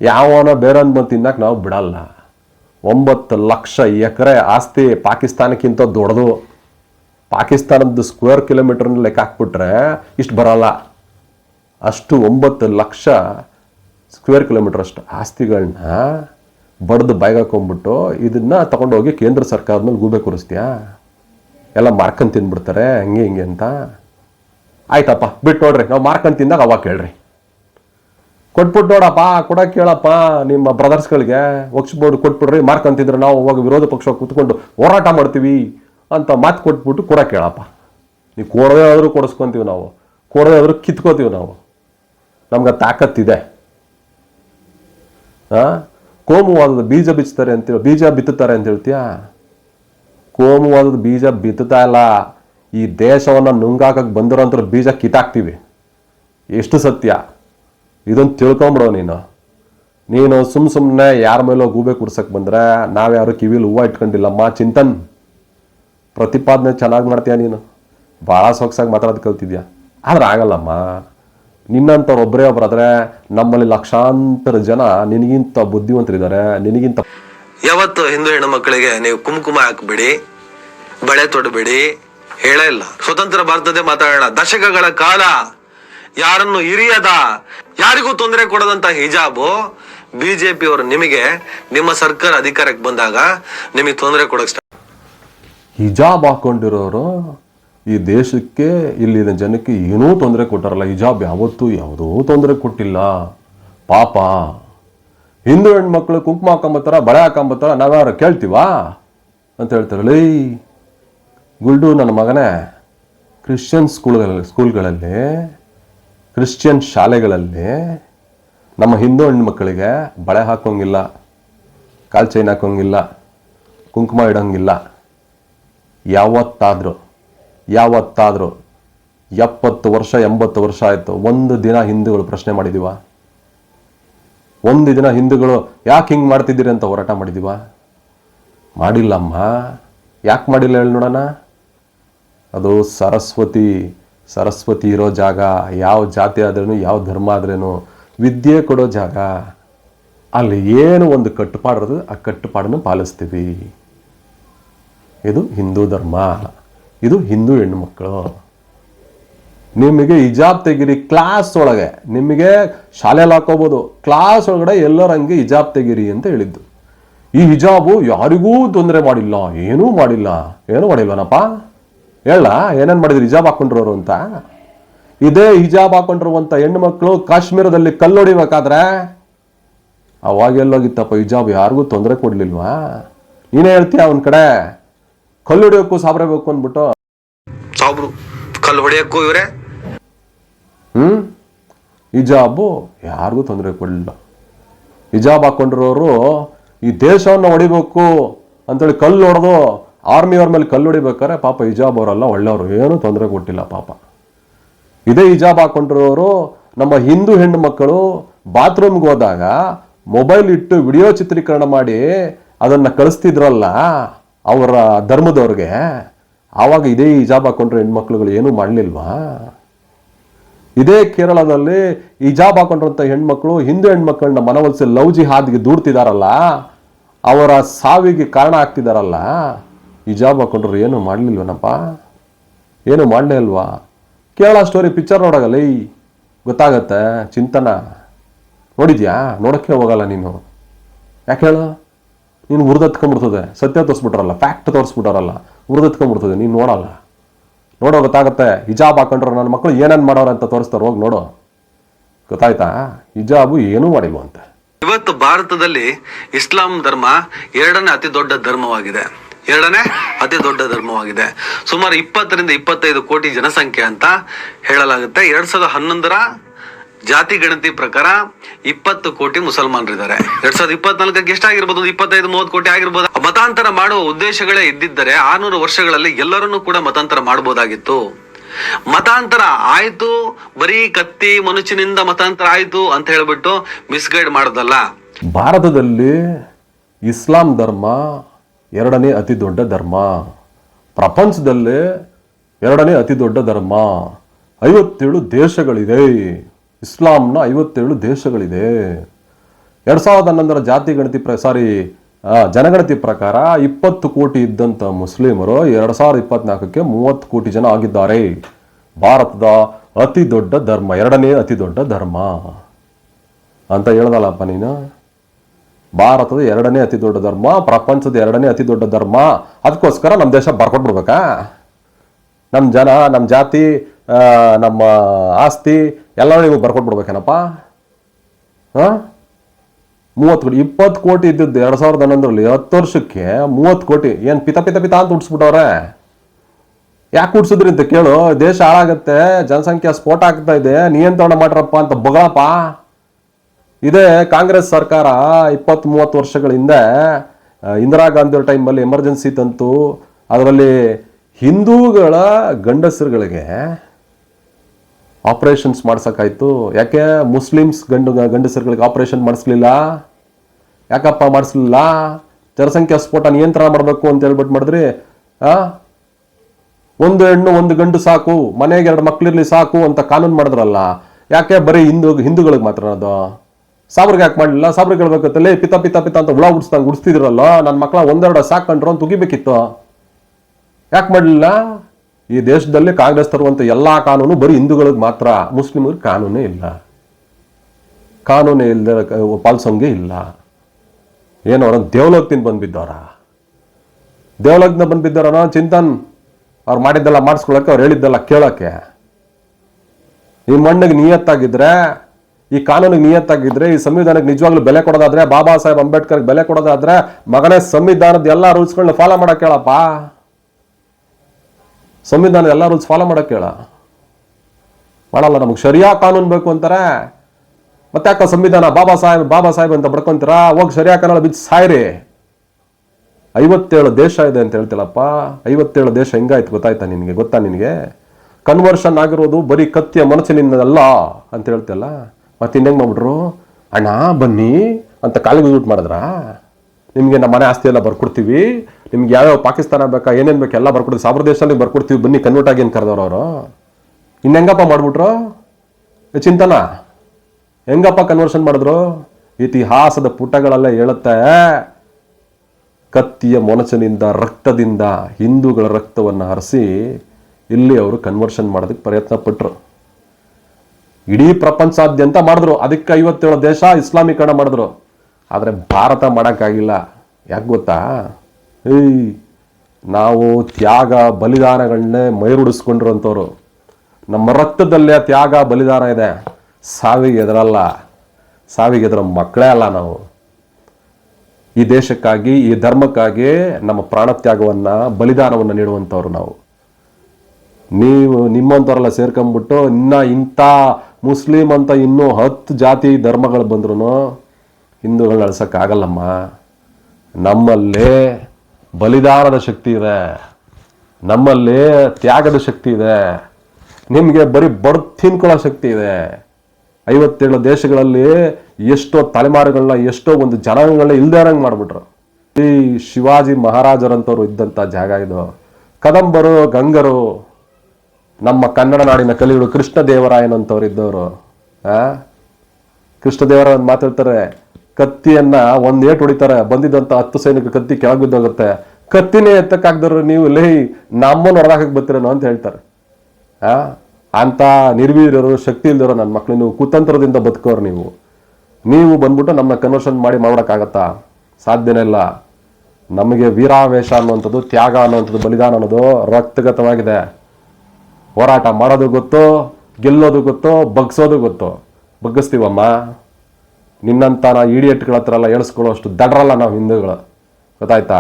ಯಾವನೋ ಬೇರೊಂದು ಬಂದು ತಿನ್ನಕ್ಕೆ ನಾವು ಬಿಡಲ್ಲ. ಒಂಬತ್ತು ಲಕ್ಷ ಎಕರೆ ಆಸ್ತಿ ಪಾಕಿಸ್ತಾನಕ್ಕಿಂತ ದೊಡ್ಡದು. ಪಾಕಿಸ್ತಾನದ ಸ್ಕ್ವೇರ್ ಕಿಲೋಮೀಟರ್ ಲೆಕ್ಕ ಹಾಕ್ಬಿಟ್ರೆ ಇಷ್ಟು ಬರಲ್ಲ. ಅಷ್ಟು ಒಂಬತ್ತು ಲಕ್ಷ ಸ್ಕ್ವೇರ್ ಕಿಲೋಮೀಟರ್ ಅಷ್ಟು ಆಸ್ತಿಗಳನ್ನ ಬಡ್ದು ಬಾಯ್ಗೆ ಹಾಕೊಂಡ್ಬಿಟ್ಟು ಇದನ್ನ ತಗೊಂಡೋಗಿ ಕೇಂದ್ರ ಸರ್ಕಾರದ ಮೇಲೆ ಗೂಬೆ ಕೂರಿಸ್ತೀಯಾ? ಎಲ್ಲ ಮಾರ್ಕೊಂಡ್ ತಿಂದ್ಬಿಡ್ತಾರೆ ಹಂಗೆ ಹಿಂಗೆ ಅಂತ. ಆಯ್ತಪ್ಪ ಬಿಟ್ಟು ನೋಡ್ರಿ, ನಾವು ಮಾರ್ಕೊಂಡ್ ತಿಂದಾಗ ಅವಾಗ ಕೇಳ್ರಿ. ಕೊಟ್ಬಿಟ್ಟು ನೋಡಪ್ಪ, ಕೊಡ ಕೇಳಪ್ಪ, ನಿಮ್ಮ ಬ್ರದರ್ಸ್ಗಳಿಗೆ ಒಕ್ಸ್ಬೋರ್ಡ್ ಕೊಟ್ಬಿಡ್ರಿ ಮಾರ್ಕಂತಿದ್ರೆ ನಾವು ಅವಾಗ ವಿರೋಧ ಪಕ್ಷ ಕೂತ್ಕೊಂಡು ಹೋರಾಟ ಮಾಡ್ತೀವಿ ಅಂತ ಮಾತು ಕೊಟ್ಬಿಟ್ಟು ಕೊಡಕ್ಕೆ ಕೇಳಪ್ಪ. ನೀವು ಕೊಡದೇ ಆದರೂ ಕೊಡಿಸ್ಕೊತೀವಿ ನಾವು, ಕೊಡದೇ ಆದರೂ ಕಿತ್ಕೋತೀವಿ ನಾವು. ನಮ್ಗೆ ತಾಕತ್ತಿದೆ. ಕೋಮುವಾದದ ಬೀಜ ಬಿಚ್ಚುತ್ತಾರೆ ಅಂತೇಳಿ ಬೀಜ ಬಿತ್ತುತ್ತಾರೆ ಅಂತ ಹೇಳ್ತೀಯಾ? ಕೋಮುವಾದದ ಬೀಜ ಬಿತ್ತುತ್ತಾ ಇಲ್ಲ. ಈ ದೇಶವನ್ನು ನುಂಗಾಕಕ್ಕೆ ಬಂದಿರೋಂಥ ಬೀಜ ಕಿತ್ತಾಕ್ತೀವಿ. ಎಷ್ಟು ಸತ್ಯ? ಇದನ್ನು ತಿಳ್ಕೊಂಬಿಡೋ ನೀನು. ನೀನು ಸುಮ್ ಸುಮ್ಮನೆ ಯಾರ ಮೇಲೋ ಗೂಬೆ ಕುಡ್ಸಕ್ಕೆ ಬಂದ್ರೆ ನಾವ್ಯಾರು ಕಿವಿಲಿ ಹೂವು ಇಟ್ಕೊಂಡಿಲ್ಲಮ್ಮ, ಚಿಂತನ್. ಪ್ರತಿಪಾದನೆ ಚೆನ್ನಾಗಿ ಮಾಡ್ತೀಯ ನೀನು? ಭಾಳ ಸೊಗಸಾಗಿ ಮಾತಾಡೋದು ಕಲ್ತಿದ್ಯಾ? ಆದ್ರೆ ಆಗಲ್ಲಮ್ಮ. ನಿನ್ನಂಥವ್ರು ಒಬ್ಬರೇ ಒಬ್ಬರಾದ್ರೆ ನಮ್ಮಲ್ಲಿ ಲಕ್ಷಾಂತರ ಜನ ನಿನಗಿಂತ ಬುದ್ಧಿವಂತರಿದ್ದಾರೆ ನಿನಗಿಂತ ಯಾವತ್ತು ಹಿಂದೂ ಹೆಣ್ಣು ಮಕ್ಕಳಿಗೆ ನೀವು ಕುಂಕುಮ ಹಾಕ್ಬಿಡಿ ಬಳೆ ತೊಡಬೇಡಿ ಹೇಳೇ ಇಲ್ಲ. ಸ್ವತಂತ್ರ ಭಾರತದೇ ಮಾತಾಡೋಣ. ದಶಕಗಳ ಕಾಲ ಯಾರನ್ನು ಹಿರಿಯದ ಯಾರಿಗೂ ತೊಂದರೆ ಕೊಡದಂತ ಹಿಜಾಬು ಬಿಜೆಪಿ ಅವರು ನಿಮಗೆ ನಿಮ್ಮ ಸರ್ಕಾರ ಅಧಿಕಾರಕ್ಕೆ ಬಂದಾಗ ನಿಮಗೆ ತೊಂದರೆ ಕೊಡಕ್ಕೆ ಹಿಜಾಬ್ ಹಾಕೊಂಡಿರೋರು ಈ ದೇಶಕ್ಕೆ, ಇಲ್ಲಿನ ಜನಕ್ಕೆ ಏನೂ ತೊಂದರೆ ಕೊಟ್ಟಾರಲ್ಲ, ಹಿಜಾಬ್ ಯಾವತ್ತೂ ಯಾವುದೂ ತೊಂದರೆ ಕೊಟ್ಟಿಲ್ಲ. ಪಾಪ. ಹಿಂದೂ ಹೆಣ್ಮಕ್ಳು ಕುಂಕುಮ ಹಾಕೊಂಬತ್ತಾರ, ಬಳೆ ಹಾಕೊಂಬತ್ತಾರ, ನಾವ್ಯಾರು ಕೇಳ್ತೀವಾ? ಅಂತ ಹೇಳ್ತಾರಲ್ಲ ಲೈ, ಗುಲ್ಡು ನನ್ನ ಮಗನೇ, ಕ್ರಿಶ್ಚಿಯನ್ ಸ್ಕೂಲ್ಗಳಲ್ಲಿ ಸ್ಕೂಲ್ಗಳಲ್ಲಿ, ಕ್ರಿಶ್ಚಿಯನ್ ಶಾಲೆಗಳಲ್ಲಿ ನಮ್ಮ ಹಿಂದೂ ಹೆಣ್ಮಕ್ಳಿಗೆ ಬಳೆ ಹಾಕೋಂಗಿಲ್ಲ, ಕಾಲ್ ಚೈನ್ ಹಾಕೋಂಗಿಲ್ಲ, ಕುಂಕುಮ ಇಡೋಂಗಿಲ್ಲ. ಯಾವತ್ತಾದರೂ. ಯಾವತ್ತಾದರೂ ಎಪ್ಪತ್ತು ವರ್ಷ, ಎಂಬತ್ತು ವರ್ಷ ಆಯಿತು, ಒಂದು ದಿನ ಹಿಂದೂಗಳು ಪ್ರಶ್ನೆ ಮಾಡಿದೀವ? ಒಂದು ದಿನ ಹಿಂದೂಗಳು ಯಾಕೆ ಹಿಂಗೆ ಮಾಡ್ತಿದ್ದೀರಿ ಅಂತ ಹೋರಾಟ ಮಾಡಿದೀವ? ಮಾಡಿಲ್ಲಮ್ಮ. ಯಾಕೆ ಮಾಡಿಲ್ಲ ಹೇಳಿ ನೋಡೋಣ. ಅದು ಸರಸ್ವತಿ ಸರಸ್ವತಿ ಇರೋ ಜಾಗ, ಯಾವ ಜಾತಿ ಆದ್ರೇನು, ಯಾವ ಧರ್ಮ ಆದ್ರೇನು, ವಿದ್ಯೆ ಕೊಡೋ ಜಾಗ. ಅಲ್ಲಿ ಏನು ಒಂದು ಕಟ್ಟುಪಾಡಿರೋದು ಆ ಕಟ್ಟುಪಾಡನ್ನು ಪಾಲಿಸ್ತೀವಿ. ಇದು ಹಿಂದೂ ಧರ್ಮ. ಇದು ಹಿಂದೂ ಹೆಣ್ಣುಮಕ್ಕಳು ನಿಮಗೆ ಹಿಜಾಬ್ ತೆಗೀರಿ ಕ್ಲಾಸ್ ಒಳಗೆ. ನಿಮಗೆ ಶಾಲೆಯಲ್ಲಿ ಹಾಕೋಬೋದು. ಕ್ಲಾಸ್ ಒಳಗಡೆ ಎಲ್ಲರ ಹಂಗೆ ಹಿಜಾಬ್ ತೆಗಿರಿ ಅಂತ ಹೇಳಿದ್ದು. ಈ ಹಿಜಾಬು ಯಾರಿಗೂ ತೊಂದರೆ ಮಾಡಿಲ್ಲ, ಏನೂ ಮಾಡಿಲ್ಲ. ಏನೂ ಮಾಡಿಲ್ವನಪ್ಪ? ಹೇಳ, ಏನೇನು ಮಾಡಿದ್ರು ಹಿಜಾಬ್ ಹಾಕೊಂಡ್ರವರು ಅಂತ? ಇದೇ ಹಿಜಾಬ್ ಹಾಕೊಂಡಿರುವಂಥ ಹೆಣ್ಮಕ್ಳು ಕಾಶ್ಮೀರದಲ್ಲಿ ಕಲ್ಲೊಡಿಬೇಕಾದ್ರೆ ಅವಾಗೆಲ್ಲೋಗಿತ್ತಪ್ಪ ಹಿಜಾಬ್ ಯಾರಿಗೂ ತೊಂದರೆ ಕೊಡಲಿಲ್ವಾ? ನೀನೇ ಹೇಳ್ತೀಯ ಅವನ ಕಡೆ? ಕಲ್ಲು ಹೊಡಿಯೋಕ್ಕೂ ಸಾಬ್ರಬೇಕು ಅಂದ್ಬಿಟ್ಟು. ಸಾಬ್ರು. ಕಲ್ಲು ಹೊಡೆಯಕ್ಕೂ ಇವರೇ. ಹ್ಮ್? ಹಿಜಾಬು ಯಾರಿಗೂ ತೊಂದರೆ ಕೊಡಲಿಲ್ಲ. ಹಿಜಾಬ್ ಹಾಕೊಂಡಿರೋರು ಈ ದೇಶವನ್ನು ಹೊಡಿಬೇಕು ಅಂತೇಳಿ ಕಲ್ಲು ಹೊಡೆದು ಆರ್ಮಿಯವ್ರ ಮೇಲೆ ಕಲ್ಲು ಹೊಡಿಬೇಕಾರೆ ಪಾಪ ಹಿಜಾಬ್ ಅವರೆಲ್ಲ ಒಳ್ಳೆಯವರು. ಏನೂ ತೊಂದರೆ ಕೊಟ್ಟಿಲ್ಲ ಪಾಪ. ಇದೇ ಹಿಜಾಬ್ ಹಾಕೊಂಡಿರೋರು ನಮ್ಮ ಹಿಂದೂ ಹೆಣ್ಣು ಮಕ್ಕಳು ಬಾತ್ರೂಮ್ಗೆ ಹೋದಾಗ ಮೊಬೈಲ್ ಇಟ್ಟು ವಿಡಿಯೋ ಚಿತ್ರೀಕರಣ ಮಾಡಿ ಅದನ್ನ ಕಳಿಸ್ತಿದ್ರಲ್ಲ ಅವರ ಧರ್ಮದವ್ರಿಗೆ ಆವಾಗ ಇದೇ ಹಿಜಾಬ್ ಹಾಕೊಂಡ್ರೆ ಹೆಣ್ಮಕ್ಳುಗಳು ಏನೂ ಮಾಡಲಿಲ್ವಾ? ಇದೇ ಕೇರಳದಲ್ಲಿ ಹಿಜಾಬ್ ಹಾಕೊಂಡ್ರಂಥ ಹೆಣ್ಮಕ್ಳು ಹಿಂದೂ ಹೆಣ್ಮಕ್ಳನ್ನ ಮನವೊಲಿಸಿ ಲವ್ ಜಿಹಾದ್ಗೆ ದೂಡ್ತಿದಾರಲ್ಲ ಅವರ ಸಾವಿಗೆ ಕಾರಣ ಆಗ್ತಿದಾರಲ್ಲ, ಹಿಜಾಬ್ ಹಾಕೊಂಡ್ರೆ ಏನು ಮಾಡಲಿಲ್ವನಪ್ಪ? ಏನು ಮಾಡಲೇ ಅಲ್ವಾ ಕೇರಳ ಸ್ಟೋರಿ ಪಿಕ್ಚರ್ ನೋಡೋಗಲ್ಲ ಗೊತ್ತಾಗತ್ತೆ ಚಿಂತನ. ನೋಡಿದ್ಯಾ? ನೋಡೋಕ್ಕೆ ಹೋಗಲ್ಲ ನೀನು. ಯಾಕೆ ಹೇಳು? ನೀನು ಹುರಿದತ್ಕೊಂಡ್ಬಿಡ್ತದೆ ಸತ್ಯ ತೋರಿಸ್ಬಿಟ್ರಲ್ಲ ಫ್ಯಾಕ್ಟ್ ತೋರಿಸ್ಬಿಟ್ಟಾರಲ್ಲ ಹುರಿದತ್ಕೊಂಡ್ಬಿಡ್ತದೆ ನೀನು ನೋಡಲ್ಲ. ನೋಡೋ ಗೊತ್ತಾಗುತ್ತೆ. ಹಿಜಾಬ್ ಹಾಕೊಂಡ್ರೆ ನನ್ನ ಮಕ್ಕಳು ಏನೇನು ಮಾಡೋರು ಅಂತ ತೋರಿಸ್ತಾರೆ ಹೋಗಿ ನೋಡು. ಗೊತ್ತಾಯ್ತಾ? ಹಿಜಾಬು ಏನೂ ಮಾಡಿಲ್ವಂತೆ ಇವತ್ತು ಭಾರತದಲ್ಲಿ ಇಸ್ಲಾಂ ಧರ್ಮ ಎರಡನೇ ಅತಿ ದೊಡ್ಡ ಧರ್ಮವಾಗಿದೆ. ಎರಡನೇ ಅತಿ ದೊಡ್ಡ ಧರ್ಮವಾಗಿದೆ. ಸುಮಾರು ಇಪ್ಪತ್ತರಿಂದ ಇಪ್ಪತ್ತೈದು ಕೋಟಿ ಜನಸಂಖ್ಯೆ ಅಂತ ಹೇಳಲಾಗುತ್ತೆ. ಎರಡ್ ಸಾವಿರದ ಹನ್ನೊಂದರ ಜಾತಿ ಗಣತಿ ಪ್ರಕಾರ ಇಪ್ಪತ್ತು ಕೋಟಿ ಮುಸಲ್ಮಾನರಿದ್ದಾರೆ. ಎರಡ್ ಸಾವಿರದ ಇಪ್ಪತ್ನಾಲ್ಕಕ್ಕೆ ಎಷ್ಟಾಗಿರ್ಬೋದು? ಇಪ್ಪತ್ತೈದು, ಮೂವತ್ತು ಕೋಟಿ ಆಗಿರ್ಬೋದು? ಮತಾಂತರ ಮಾಡುವ ಉದ್ದೇಶಗಳೇ ಇದ್ದಿದ್ದರೆ ಆರ್ನೂರು ವರ್ಷಗಳಲ್ಲಿ ಎಲ್ಲರನ್ನೂ ಕೂಡ ಮತಾಂತರ ಮಾಡಬಹುದಾಗಿತ್ತು. ಮತಾಂತರ ಆಯ್ತು, ಬರೀ ಕತ್ತಿ ಮನುಷ್ಯನಿಂದ ಮತಾಂತರ ಆಯ್ತು ಅಂತ ಹೇಳ್ಬಿಟ್ಟು ಮಿಸ್ಗೈಡ್ ಮಾಡೋದಲ್ಲ. ಭಾರತದಲ್ಲಿ ಇಸ್ಲಾಂ ಧರ್ಮ ಎರಡನೇ ಅತಿ ದೊಡ್ಡ ಧರ್ಮ. ಪ್ರಪಂಚದಲ್ಲೇ ಎರಡನೇ ಅತಿ ದೊಡ್ಡ ಧರ್ಮ. ಐವತ್ತೇಳು ದೇಶಗಳಿದೆ ಇಸ್ಲಾಂನ ಐವತ್ತೇಳು ದೇಶಗಳಿದೆ. ಎರಡು ಸಾವಿರದ ಹನ್ನೊಂದರ ಜಾತಿ ಗಣತಿ ಪ್ರ ಸಾರಿ ಜನಗಣತಿ ಪ್ರಕಾರ ಇಪ್ಪತ್ತು ಕೋಟಿ ಇದ್ದಂಥ ಮುಸ್ಲಿಮರು ಎರಡು ಸಾವಿರದ ಇಪ್ಪತ್ನಾಲ್ಕಕ್ಕೆ ಮೂವತ್ತು ಕೋಟಿ ಜನ ಆಗಿದ್ದಾರೆ. ಭಾರತದ ಅತಿ ದೊಡ್ಡ ಧರ್ಮ, ಎರಡನೇ ಅತಿ ದೊಡ್ಡ ಧರ್ಮ. ಅಂತ ಹೇಳ್ದಲ್ಲಪ್ಪ ನೀನು? ಭಾರತದ ಎರಡನೇ ಅತಿ ದೊಡ್ಡ ಧರ್ಮ, ಪ್ರಪಂಚದ ಎರಡನೇ ಅತಿ ದೊಡ್ಡ ಧರ್ಮ. ಅದಕ್ಕೋಸ್ಕರ ನಮ್ಮ ದೇಶ ಬರ್ಕೊಟ್ಬಿಡ್ಬೇಕಾ? ನಮ್ಮ ಜನ ನಮ್ಮ ಜಾತಿ ನಮ್ಮ ಆಸ್ತಿ ಎಲ್ಲ ನೀವು ಬರ್ಕೊಟ್ಬಿಡ್ಬೇಕೇನಪ್ಪ? ಹಾಂ? ಮೂವತ್ತು ಕೋಟಿ, ಇಪ್ಪತ್ತು ಕೋಟಿ ಇದ್ದಿದ್ದು ಎರಡು ಸಾವಿರದ ಹನ್ನೊಂದರಲ್ಲಿ ಹತ್ತು ವರ್ಷಕ್ಕೆ ಮೂವತ್ತು ಕೋಟಿ. ಏನು ಪಿತ ಪಿತ ಪಿತ ಅಂತ ಉಡ್ಸ್ಬಿಟ್ಟವ್ರೆ? ಯಾಕೆ ಉಡ್ಸಿದ್ರಿ ಅಂತ ಕೇಳು. ದೇಶ ಹಾಳಾಗತ್ತೆ, ಜನಸಂಖ್ಯೆ ಸ್ಫೋಟ ಆಗ್ತಾ ಇದೆ, ನಿಯಂತ್ರಣ ಮಾಡ್ರಪ್ಪ ಅಂತ ಬಗಳಪ್ಪ. ಇದೇ ಕಾಂಗ್ರೆಸ್ ಸರ್ಕಾರ ಇಪ್ಪತ್ತು ಮೂವತ್ತು ವರ್ಷಗಳ ಹಿಂದೆ ಇಂದಿರಾ ಗಾಂಧಿ ಟೈಮಲ್ಲಿ ಎಮರ್ಜೆನ್ಸಿ ತಂತು ಅದರಲ್ಲಿ ಹಿಂದೂಗಳ ಗಂಡಸರುಗಳಿಗೆ ಆಪರೇಷನ್ಸ್ ಮಾಡ್ಸೋಕ್ಕಾಯ್ತು. ಯಾಕೆ ಮುಸ್ಲಿಮ್ಸ್ ಗಂಡು ಗಂಡಸರುಗಳಿಗೆ ಆಪರೇಷನ್ ಮಾಡಿಸ್ಲಿಲ್ಲ? ಯಾಕಪ್ಪ ಮಾಡಿಸ್ಲಿಲ್ಲ? ಜನಸಂಖ್ಯಾ ಸ್ಫೋಟ ನಿಯಂತ್ರಣ ಮಾಡಬೇಕು ಅಂತ ಹೇಳ್ಬಿಟ್ಟು ಮಾಡಿದ್ರಿ ಒಂದು ಹೆಣ್ಣು, ಒಂದು ಗಂಡು ಸಾಕು, ಮನೆಗೆ ಎರಡು ಮಕ್ಕಳಿರಲಿ ಸಾಕು ಅಂತ ಕಾನೂನು ಮಾಡಿದ್ರಲ್ಲ. ಯಾಕೆ ಬರೀ ಹಿಂದೂ, ಹಿಂದೂಗಳಿಗೆ ಮಾತ್ರ ಅದು ಸಾಬ್ರಿಗೆ ಯಾಕೆ ಮಾಡಲಿಲ್ಲ? ಸಾಬ್ರಿಗೆ ಹೇಳ್ಬೇಕತ್ತಲ್ಲೇ ಪಿತ ಪಿತ ಪಿತ ಅಂತ ಹುಳ ಉಡ್ಸ್ದಂಗೆ ಉಡಿಸ್ತಿದ್ರಲ್ಲ ನನ್ನ ಮಕ್ಕಳ ಒಂದೆರಡು ಸಾಕಂಡ್ರು ಅಂತ ತುಗಿಬೇಕಿತ್ತು ಯಾಕೆ ಮಾಡಲಿಲ್ಲ? ಈ ದೇಶದಲ್ಲಿ ಕಾಂಗ್ರೆಸ್ ತರುವಂತ ಎಲ್ಲಾ ಕಾನೂನು ಬರೀ ಹಿಂದೂಗಳಿಗೆ ಮಾತ್ರ, ಮುಸ್ಲಿಮರಿಗೆ ಕಾನೂನೇ ಇಲ್ಲ. ಕಾನೂನೇ ಇಲ್ಲದ ಪಾಲಿಸೋಂಗೆ ಇಲ್ಲ. ಏನು ಅವ್ರ ದೇವಲೋಕದಿಂದ ಬಂದ್ಬಿದ್ದವರ. ದೇವಲೋಕದಿಂದ ಬಂದ್ಬಿದ್ದವರ ಚಿಂತನ್ ಅವ್ರು ಮಾಡಿದ್ದೆಲ್ಲ ಮಾಡಿಸ್ಕೊಳಕ್ಕೆ ಅವ್ರು ಹೇಳಿದ್ದೆಲ್ಲ ಕೇಳೋಕ್ಕೆ ಈ ಮಣ್ಣಿಗೆ ನಿಯತ್ತಾಗಿದ್ರೆ, ಈ ಕಾನೂನಿಗೆ ನಿಯತ್ತಾಗಿದ್ರೆ, ಈ ಸಂವಿಧಾನಕ್ಕೆ ನಿಜವಾಗ್ಲೂ ಬೆಲೆ ಕೊಡೋದಾದ್ರೆ, ಬಾಬಾ ಸಾಹೇಬ್ ಅಂಬೇಡ್ಕರ್ಗೆ ಬೆಲೆ ಕೊಡೋದಾದ್ರೆ, ಮಗನೇ ಸಂವಿಧಾನದ ಎಲ್ಲ ರೂಲ್ಸ್ಗಳನ್ನ ಫಾಲೋ ಮಾಡೋಕ್ಕೆ ಹೇಳಪ್ಪ ಸಂವಿಧಾನದ ಎಲ್ಲ ರೂಲ್ಸ್ ಫಾಲೋ ಮಾಡೋಕೆ ಹೇಳ. ಮಾಡಲ್ಲ, ನಮಗೆ ಶರಿಯಾ ಕಾನೂನು ಬೇಕು ಅಂತಾರೆ. ಮತ್ತೆ ಅಕ್ಕ ಸಂವಿಧಾನ ಬಾಬಾ ಸಾಹೇಬ್ ಬಾಬಾ ಸಾಹೇಬ್ ಅಂತ ಬಡ್ಕೊಂತೀರಾ? ಹೋಗಿ ಶರಿಯಾ ಕಾನೂನು ಬಿದ್ದು ಸಾಯ್ರಿ. ಐವತ್ತೇಳು ದೇಶ ಇದೆ ಅಂತ ಹೇಳ್ತಿಲ್ಲಪ್ಪ. ಐವತ್ತೇಳು ದೇಶ ಹಿಂಗಾಯ್ತು ಗೊತ್ತಾಯ್ತಾ ನಿನಗೆ? ಗೊತ್ತಾ ನಿನಗೆ? ಕನ್ವರ್ಷನ್ ಆಗಿರೋದು ಬರೀ ಕತ್ತಿಯ ಮನಸ್ಸಿನಿಂದಲ್ಲ ಅಂತ ಹೇಳ್ತಿಲ್ಲ. ಮತ್ತೆ ಇನ್ನೇಂಗೆ ಮಾಡ್ಬಿಟ್ರು? ಅಣ್ಣ, ಬನ್ನಿ ಅಂತ ಕಾಲಿಗೆ ಯೂಟ್ ಮಾಡಿದ್ರಾ? ನಿಮಗೆ ನಮ್ಮ ಮನೆ ಆಸ್ತಿ ಎಲ್ಲ ಬರ್ಕೊಡ್ತೀವಿ. ನಿಮ್ಗೆ ಯಾವ್ಯಾವ ಪಾಕಿಸ್ತಾನ ಬೇಕಾ, ಏನೇನು ಬೇಕು ಎಲ್ಲ ಬರ್ಕೊಡ್ತೀವಿ. ಸಾವಿರ ದೇಶದಲ್ಲಿ ಬರ್ಕೊಡ್ತೀವಿ. ಬನ್ನಿ, ಕನ್ವರ್ಟ್ ಆಗಿ ಏನು ಕರೆದವ್ರು ಅವರು? ಇನ್ನೆಂಗಪ್ಪ ಮಾಡ್ಬಿಟ್ರು? ಏ, ಚಿಂತನ? ಹೆಂಗಪ್ಪ ಕನ್ವರ್ಷನ್ ಮಾಡಿದ್ರು? ಇತಿಹಾಸದ ಪುಟಗಳೆಲ್ಲ ಹೇಳುತ್ತೆ, ಕತ್ತಿಯ ಮೊನಚನಿಂದ, ರಕ್ತದಿಂದ ಹಿಂದೂಗಳ ರಕ್ತವನ್ನು ಹರಿಸಿ ಇಲ್ಲಿ ಅವರು ಕನ್ವರ್ಷನ್ ಮಾಡೋದಕ್ಕೆ ಪ್ರಯತ್ನ ಪಟ್ಟರು ಇಡೀ ಪ್ರಪಂಚಾದ್ಯಂತ ಮಾಡಿದ್ರು. ಅದಕ್ಕೆ ಐವತ್ತೇಳು ದೇಶ ಇಸ್ಲಾಮೀಕರಣ ಮಾಡಿದ್ರು. ಆದರೆ ಭಾರತ ಮಾಡೋಕ್ಕಾಗಿಲ್ಲ. ಯಾಕೆ ಗೊತ್ತಾ? ಏಯ್, ನಾವು ತ್ಯಾಗ ಬಲಿದಾನಗಳನ್ನೇ ಮೈರುಡಿಸ್ಕೊಂಡಿರೋಂಥವ್ರು ನಮ್ಮ ರಕ್ತದಲ್ಲೇ ತ್ಯಾಗ ಬಲಿದಾನ ಇದೆ. ಸಾವಿಗೆ ಎದುರಲ್ಲ. ಸಾವಿಗೆ ಎದುರ ಮಕ್ಕಳೇ ಅಲ್ಲ ನಾವು. ಈ ದೇಶಕ್ಕಾಗಿ, ಈ ಧರ್ಮಕ್ಕಾಗಿ ನಮ್ಮ ಪ್ರಾಣತ್ಯಾಗವನ್ನು, ಬಲಿದಾನವನ್ನು ನೀಡುವಂಥವ್ರು ನಾವು. ನೀವು ನಿಮ್ಮಂಥವರೆಲ್ಲ ಸೇರ್ಕೊಂಬಿಟ್ಟು, ಇನ್ನ ಇಂಥ ಮುಸ್ಲಿಂ ಅಂತ ಇನ್ನೂ ಹತ್ತು ಜಾತಿ ಧರ್ಮಗಳು ಬಂದ್ರು ಹಿಂದೂಗಳನ್ನ ಅಳ್ಸೋಕ್ಕಾಗಲ್ಲಮ್ಮ. ನಮ್ಮಲ್ಲಿ ಬಲಿದಾನದ ಶಕ್ತಿ ಇದೆ. ನಮ್ಮಲ್ಲಿ ತ್ಯಾಗದ ಶಕ್ತಿ ಇದೆ. ನಿಮಗೆ ಬರೀ ಬಡ ತಿನ್ಕೊಳ್ಳೋ ಶಕ್ತಿ ಇದೆ. ಐವತ್ತೇಳು ದೇಶಗಳಲ್ಲಿ ಎಷ್ಟೋ ತಲೆಮಾರುಗಳನ್ನ, ಎಷ್ಟೋ ಒಂದು ಜನಾಂಗಗಳನ್ನ ಇಲ್ದೇ ಮಾಡಿಬಿಟ್ರು. ಈ ಶಿವಾಜಿ ಮಹಾರಾಜರಂಥವ್ರು ಇದ್ದಂಥ ಜಾಗ ಇದು. ಕದಂಬರು, ಗಂಗರು, ನಮ್ಮ ಕನ್ನಡ ನಾಡಿನ ಕಲಿಗಳು ಕೃಷ್ಣ ದೇವರಾಯನಂಥವ್ರು ಇದ್ದವರು. ಕೃಷ್ಣ ಕೃಷ್ಣದೇವರ ಮಾತಾಡ್ತಾರೆ ಕತ್ತಿಯನ್ನ ಒಂದ್ ಏಟ್ ಹೊಡಿತಾರೆ. ಬಂದಿದ್ದಂತ ಹತ್ತು ಸೈನಿಕ ಕತ್ತಿ ಕೆಳಗೆ ಬಿದ್ದೋಗುತ್ತೆ. ಕತ್ತಿನೇ ಎತ್ತಕ್ಕಾಗ್ದವ್ರು ನೀವು, ಲೇ, ನಮ್ಮನ್ನು ಹೊರದಾಕಕ್ ಬರ್ತೀರೇನೋ ಅಂತ ಹೇಳ್ತಾರೆ. ಆ, ಅಂತ ನಿರ್ವೀರ್ಯರು, ಶಕ್ತಿ ಇಲ್ದಿರೋ ನನ್ನ ಮಕ್ಳು, ನೀವು ಕುತಂತ್ರದಿಂದ ಬದುಕೋರು ನೀವು. ನೀವು ಬಂದ್ಬಿಟ್ಟು ನಮ್ಮ ಕನ್ವರ್ಷನ್ ಮಾಡಿ ಮಾಡೋಕ್ಕಾಗತ್ತಾ ಸಾಧ್ಯನೇ ಇಲ್ಲ. ನಮಗೆ ವೀರಾವೇಶ ಅನ್ನುವಂಥದ್ದು, ತ್ಯಾಗ ಅನ್ನುವಂಥದ್ದು, ಬಲಿದಾನ ಅನ್ನೋದು ರಕ್ತಗತವಾಗಿದೆ. ಹೋರಾಟ ಮಾಡೋದು ಗೊತ್ತು, ಗೆಲ್ಲೋದು ಗೊತ್ತು, ಬಗ್ಸೋದು ಗೊತ್ತು? ಬಗ್ಗಿಸ್ತೀವಮ್ಮ? ನಿನ್ನಂತ ನಾ ಈಡಿಯಟ್ಗಳ ಹತ್ರ ಎಲ್ಲ ಎಳಿಸ್ಕೊಳ್ಳೋ ಅಷ್ಟು ದಡ್ರಲ್ಲ ನಾವು ಹಿಂದೂಗಳು. ಗೊತ್ತಾಯ್ತಾ?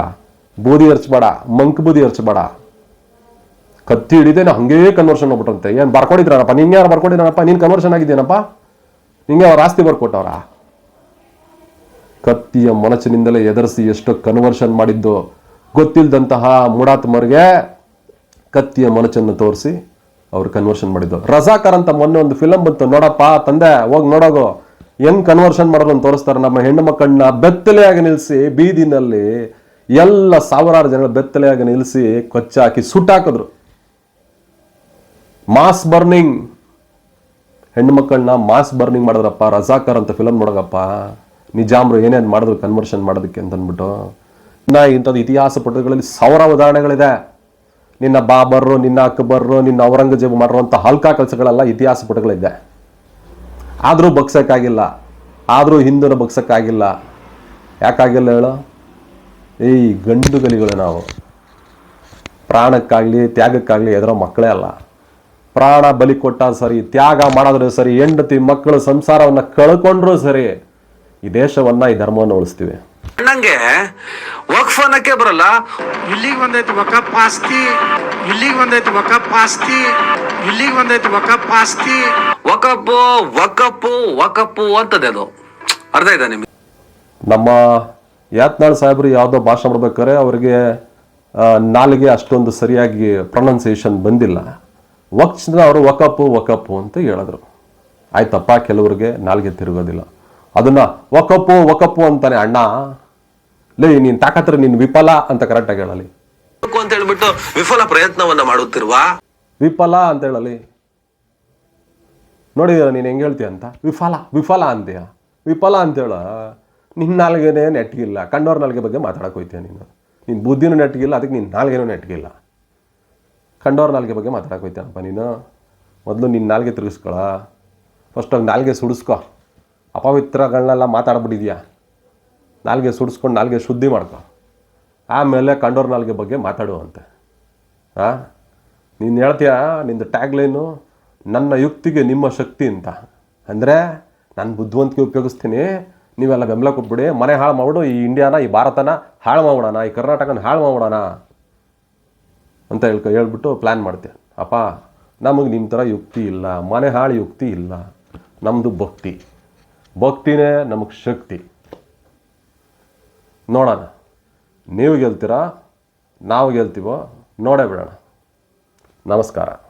ಬೂದಿ ಹರ್ಚ್ಬೇಡ ಮಂಕ್ ಬೂದಿ ಹರ್ಚ್ಬೇಡ ಕತ್ತಿ ಹಿಡಿದೇನೆ ಹಂಗೇ ಕನ್ವರ್ಷನ್ ಹೋಗ್ಬಿಟ್ಟಂತೆ ಏನು ಬರ್ಕೊಂಡಿದ್ರಪ್ಪ ನಿಂಗೆ ಯಾರು ಬರ್ಕೊಂಡಿದ್ರನಪ್ಪ ನೀನು ಕನ್ವರ್ಷನ್ ಆಗಿದ್ದೇನಪ್ಪ? ನಿಂಗೆ ಅವ್ರ ಆಸ್ತಿ ಬರ್ಕೊಟ್ಟವ್ರ? ಕತ್ತಿಯ ಮೊನಚಿನಿಂದಲೇ ಎದರಿಸಿ ಎಷ್ಟು ಕನ್ವರ್ಷನ್ ಮಾಡಿದ್ದು ಗೊತ್ತಿಲ್ಲದಂತಹ ಮುಡಾತ್ಮರಿಗೆ ಕತ್ತಿಯ ಮೊನಚನ್ನು ತೋರಿಸಿ ಅವ್ರು ಕನ್ವರ್ಷನ್ ಮಾಡಿದ್ದು. ರಜಾಕರ್ ಅಂತ ಮೊನ್ನೆ ಒಂದು ಫಿಲಮ್ ಬಂತು ನೋಡಪ್ಪ ತಂದೆ, ಹೋಗಿ ನೋಡೋಗು. ಹೆಂಗ್ ಕನ್ವರ್ಷನ್ ಮಾಡೋದು ತೋರಿಸ್ತಾರೆ. ನಮ್ಮ ಹೆಣ್ಣು ಮಕ್ಕಳನ್ನ ಬೆತ್ತಲೆಯಾಗಿ ನಿಲ್ಲಿಸಿ ಬೀದಿನಲ್ಲಿ ಎಲ್ಲ ಸಾವಿರಾರು ಜನ ಬೆತ್ತಲೆಯಾಗಿ ನಿಲ್ಲಿಸಿ ಕೊಚ್ಚಾಕಿ ಸುಟ್ಟಾಕಿದ್ರು. ಮಾಸ್ ಬರ್ನಿಂಗ್ ಹೆಣ್ಣು ಮಕ್ಕಳನ್ನ ಮಾಸ್ ಬರ್ನಿಂಗ್ ಮಾಡಿದ್ರಪ್ಪ, ರಜಾಕರ್ ಅಂತ ಫಿಲಮ್ ನೋಡಗಪ್ಪ ನಿಜಾಮ್ರು ಏನೇನು ಮಾಡಿದ್ರು ಕನ್ವರ್ಷನ್ ಮಾಡೋದಕ್ಕೆ ಅಂತ ಅಂದ್ಬಿಟ್ಟು ನಾ ಇಂಥದ್ದು ಇತಿಹಾಸ ಪುಟಗಳಲ್ಲಿ ಸಾವಿರ ಉದಾಹರಣೆಗಳಿದೆ. ನಿನ್ನ ಬಾಬರ್ರು, ನಿನ್ನ ಅಕ್ಬರ್ರು, ನಿನ್ನ ಔರಂಗಜೇಬ್ ಮಾಡಿರುವಂಥ ಹಲ್ಕಾ ಕೆಲಸಗಳೆಲ್ಲ ಇತಿಹಾಸ ಪುಟಗಳಿದೆ. ಆದರೂ ಬಗ್ಸೋಕ್ಕಾಗಿಲ್ಲ, ಆದರೂ ಹಿಂದೂನ ಬಗ್ಸೋಕ್ಕಾಗಿಲ್ಲ. ಯಾಕಾಗಿಲ್ಲ ಹೇಳು? ಈ ಗಂಡುಗಲಿಗಳು ನಾವು. ಪ್ರಾಣಕ್ಕಾಗಲಿ, ತ್ಯಾಗಕ್ಕಾಗಲಿ ಎದುರೋ ಮಕ್ಕಳೇ ಅಲ್ಲ. ಪ್ರಾಣ ಬಲಿ ಕೊಟ್ಟ ಸರಿ, ತ್ಯಾಗ ಮಾಡಿದ್ರೆ ಸರಿ, ಹೆಂಡತಿ ಮಕ್ಕಳು ಸಂಸಾರವನ್ನು ಕಳ್ಕೊಂಡ್ರೂ ಸರಿ, ಈ ದೇಶವನ್ನು ಈ ಧರ್ಮವನ್ನು ಉಳಿಸ್ತೀವಿ. ಅಣ್ಣಂಗೆ ವಕ್ಫ್ ಅನ್ನಕ್ಕೆ ಬರಲ್ಲ. ಇಲ್ಲಿಗೆ ಒಂದೈತೆ ವಕ ಆಸ್ತಿ. ಇಲ್ಲಿಗೆ ಒಂದೈತೆ ವಕ ಆಸ್ತಿ. ಇಲ್ಲಿಗೆ ಒಂದೈತೆ ವಕ ಆಸ್ತಿ. ವಕಪ್ಪು ವಕಪ್ಪು ವಕಪ್ಪು ಅಂತದೆ ಅದು. ಅರ್ಥ ಇದೆ ನಿಮಗೆ? ನಮ್ಮ ಯಾತ್ನಾಳ್ ಸಾಹೇಬರು ಯಾವುದೋ ಭಾಷಣ ಮಾಡ್ಬೇಕಾದ್ರೆ ಅವರಿಗೆ ನಾಲಿಗೆ ಅಷ್ಟೊಂದು ಸರಿಯಾಗಿ ಪ್ರೊನೌನ್ಸಿಯೇಷನ್ ಬಂದಿಲ್ಲ. ವಕ್ಷ ಅವರು ವಕಪ್ಪು ವಕಪ್ಪು ಅಂತ ಹೇಳಿದ್ರು. ಆಯ್ತಪ್ಪ ಕೆಲವರಿಗೆ ನಾಲಿಗೆ ತಿರುಗೋದಿಲ್ಲ. ಅದನ್ನ ಒಕಪ್ಪು ಒಕಪ್ಪು ಅಂತಾನೆ ಅಣ್ಣ. ಲೇ ನೀನ್ ತಾಕತ್ರ ನೀನ್ ವಿಫಲ ಅಂತ ಕರೆಕ್ಟಾಗಿ ಹೇಳಲಿ. ಅಂತ ಹೇಳ್ಬಿಟ್ಟು ವಿಫಲ ಪ್ರಯತ್ನವನ್ನ ಮಾಡುತ್ತಿರುವ? ವಿಫಲ ಅಂತ ಹೇಳಲಿ. ನೋಡಿದೀರ ನೀನು ಹೆಂಗೆ ಹೇಳ್ತೀಯ ಅಂತ? ವಿಫಲ ವಿಫಲ ಅಂತೀಯ. ವಿಫಲ ಅಂತ ಹೇಳ. ನಿನ್ನ ನಾಲ್ಗೆನೇ ನೆಟ್ಗಿಲ್ಲ. ಕಣ್ಣವ್ರ ನಾಲ್ಗೆ ಬಗ್ಗೆ ಮಾತಾಡಕ್ಕೆ ಹೋಯ್ತೀಯ ನೀನು. ನಿನ್ನ ಬುದ್ಧಿನೂ ನೆಟ್ಗಿಲ್ಲ ಅದಕ್ಕೆ ನಿನ್ನ ನಾಲ್ಗೆನೂ ನೆಟ್ಗಿಲ್ಲ. ಕಂಡವ್ರ ನಾಲ್ಗೆ ಬಗ್ಗೆ ಮಾತಾಡಕ್ಕೆ ಹೋಯ್ತೀಯಪ್ಪ ನೀನು. ಮೊದಲು ನಿನ್ನ ನಾಲ್ಗೆ ತಿರುಗಿಸ್ಕೊಳ. ಫಸ್ಟಾಗಿ ನಾಲ್ಗೆ ಸುಡಿಸ್ಕೊ. ಅಪವಿತ್ರಗಳನ್ನೆಲ್ಲ ಮಾತಾಡ್ಬಿಟ್ಟಿದ್ಯಾ? ನಾಲ್ಗೆ ಸುಡಿಸ್ಕೊಂಡು ನಾಲ್ಗೆ ಶುದ್ಧಿ ಮಾಡ್ಕೊ. ಆಮೇಲೆ ಕಂಡೋರ್ ನಾಲ್ಗೆ ಬಗ್ಗೆ ಮಾತಾಡುವಂತೆ. ಹಾಂ ನೀನು ಹೇಳ್ತೀಯ ನಿಂದು ಟ್ಯಾಗ್ಲೈನು ನನ್ನ ಯುಕ್ತಿಗೆ ನಿಮ್ಮ ಶಕ್ತಿ ಅಂತ. ಅಂದರೆ ನಾನು ಬುದ್ಧಿವಂತಿಕೆ ಉಪಯೋಗಿಸ್ತೀನಿ. ನೀವೆಲ್ಲ ಬೆಂಬಲ ಕೊಟ್ಬಿಡಿ. ಮನೆ ಹಾಳು ಮಾಡ್ಬಿಡು. ಈ ಇಂಡಿಯಾನ, ಈ ಭಾರತನ ಹಾಳು ಮಾಡ್ಬಿಡೋಣ. ಈ ಕರ್ನಾಟಕನ ಹಾಳು ಮಾಡ್ಬಿಡೋಣ ಅಂತ ಹೇಳ್ಕೊ ಹೇಳ್ಬಿಟ್ಟು ಪ್ಲ್ಯಾನ್ ಮಾಡ್ತೀಯ ಅಪ್ಪ, ನಮಗೆ ನಿಮ್ಮ ಥರ ಯುಕ್ತಿ ಇಲ್ಲ. ಮನೆ ಹಾಳು ಯುಕ್ತಿ ಇಲ್ಲ. ನಮ್ಮದು ಭಕ್ತಿ ಭಕ್ತಿನೇ ನಮಗೆ ಶಕ್ತಿ. ನೋಡೋಣ. ನೀವು ಗೆಲ್ತೀರಾ ನಾವು ಗೆಲ್ತೀವೋ ನೋಡೇ ಬಿಡೋಣ. ನಮಸ್ಕಾರ.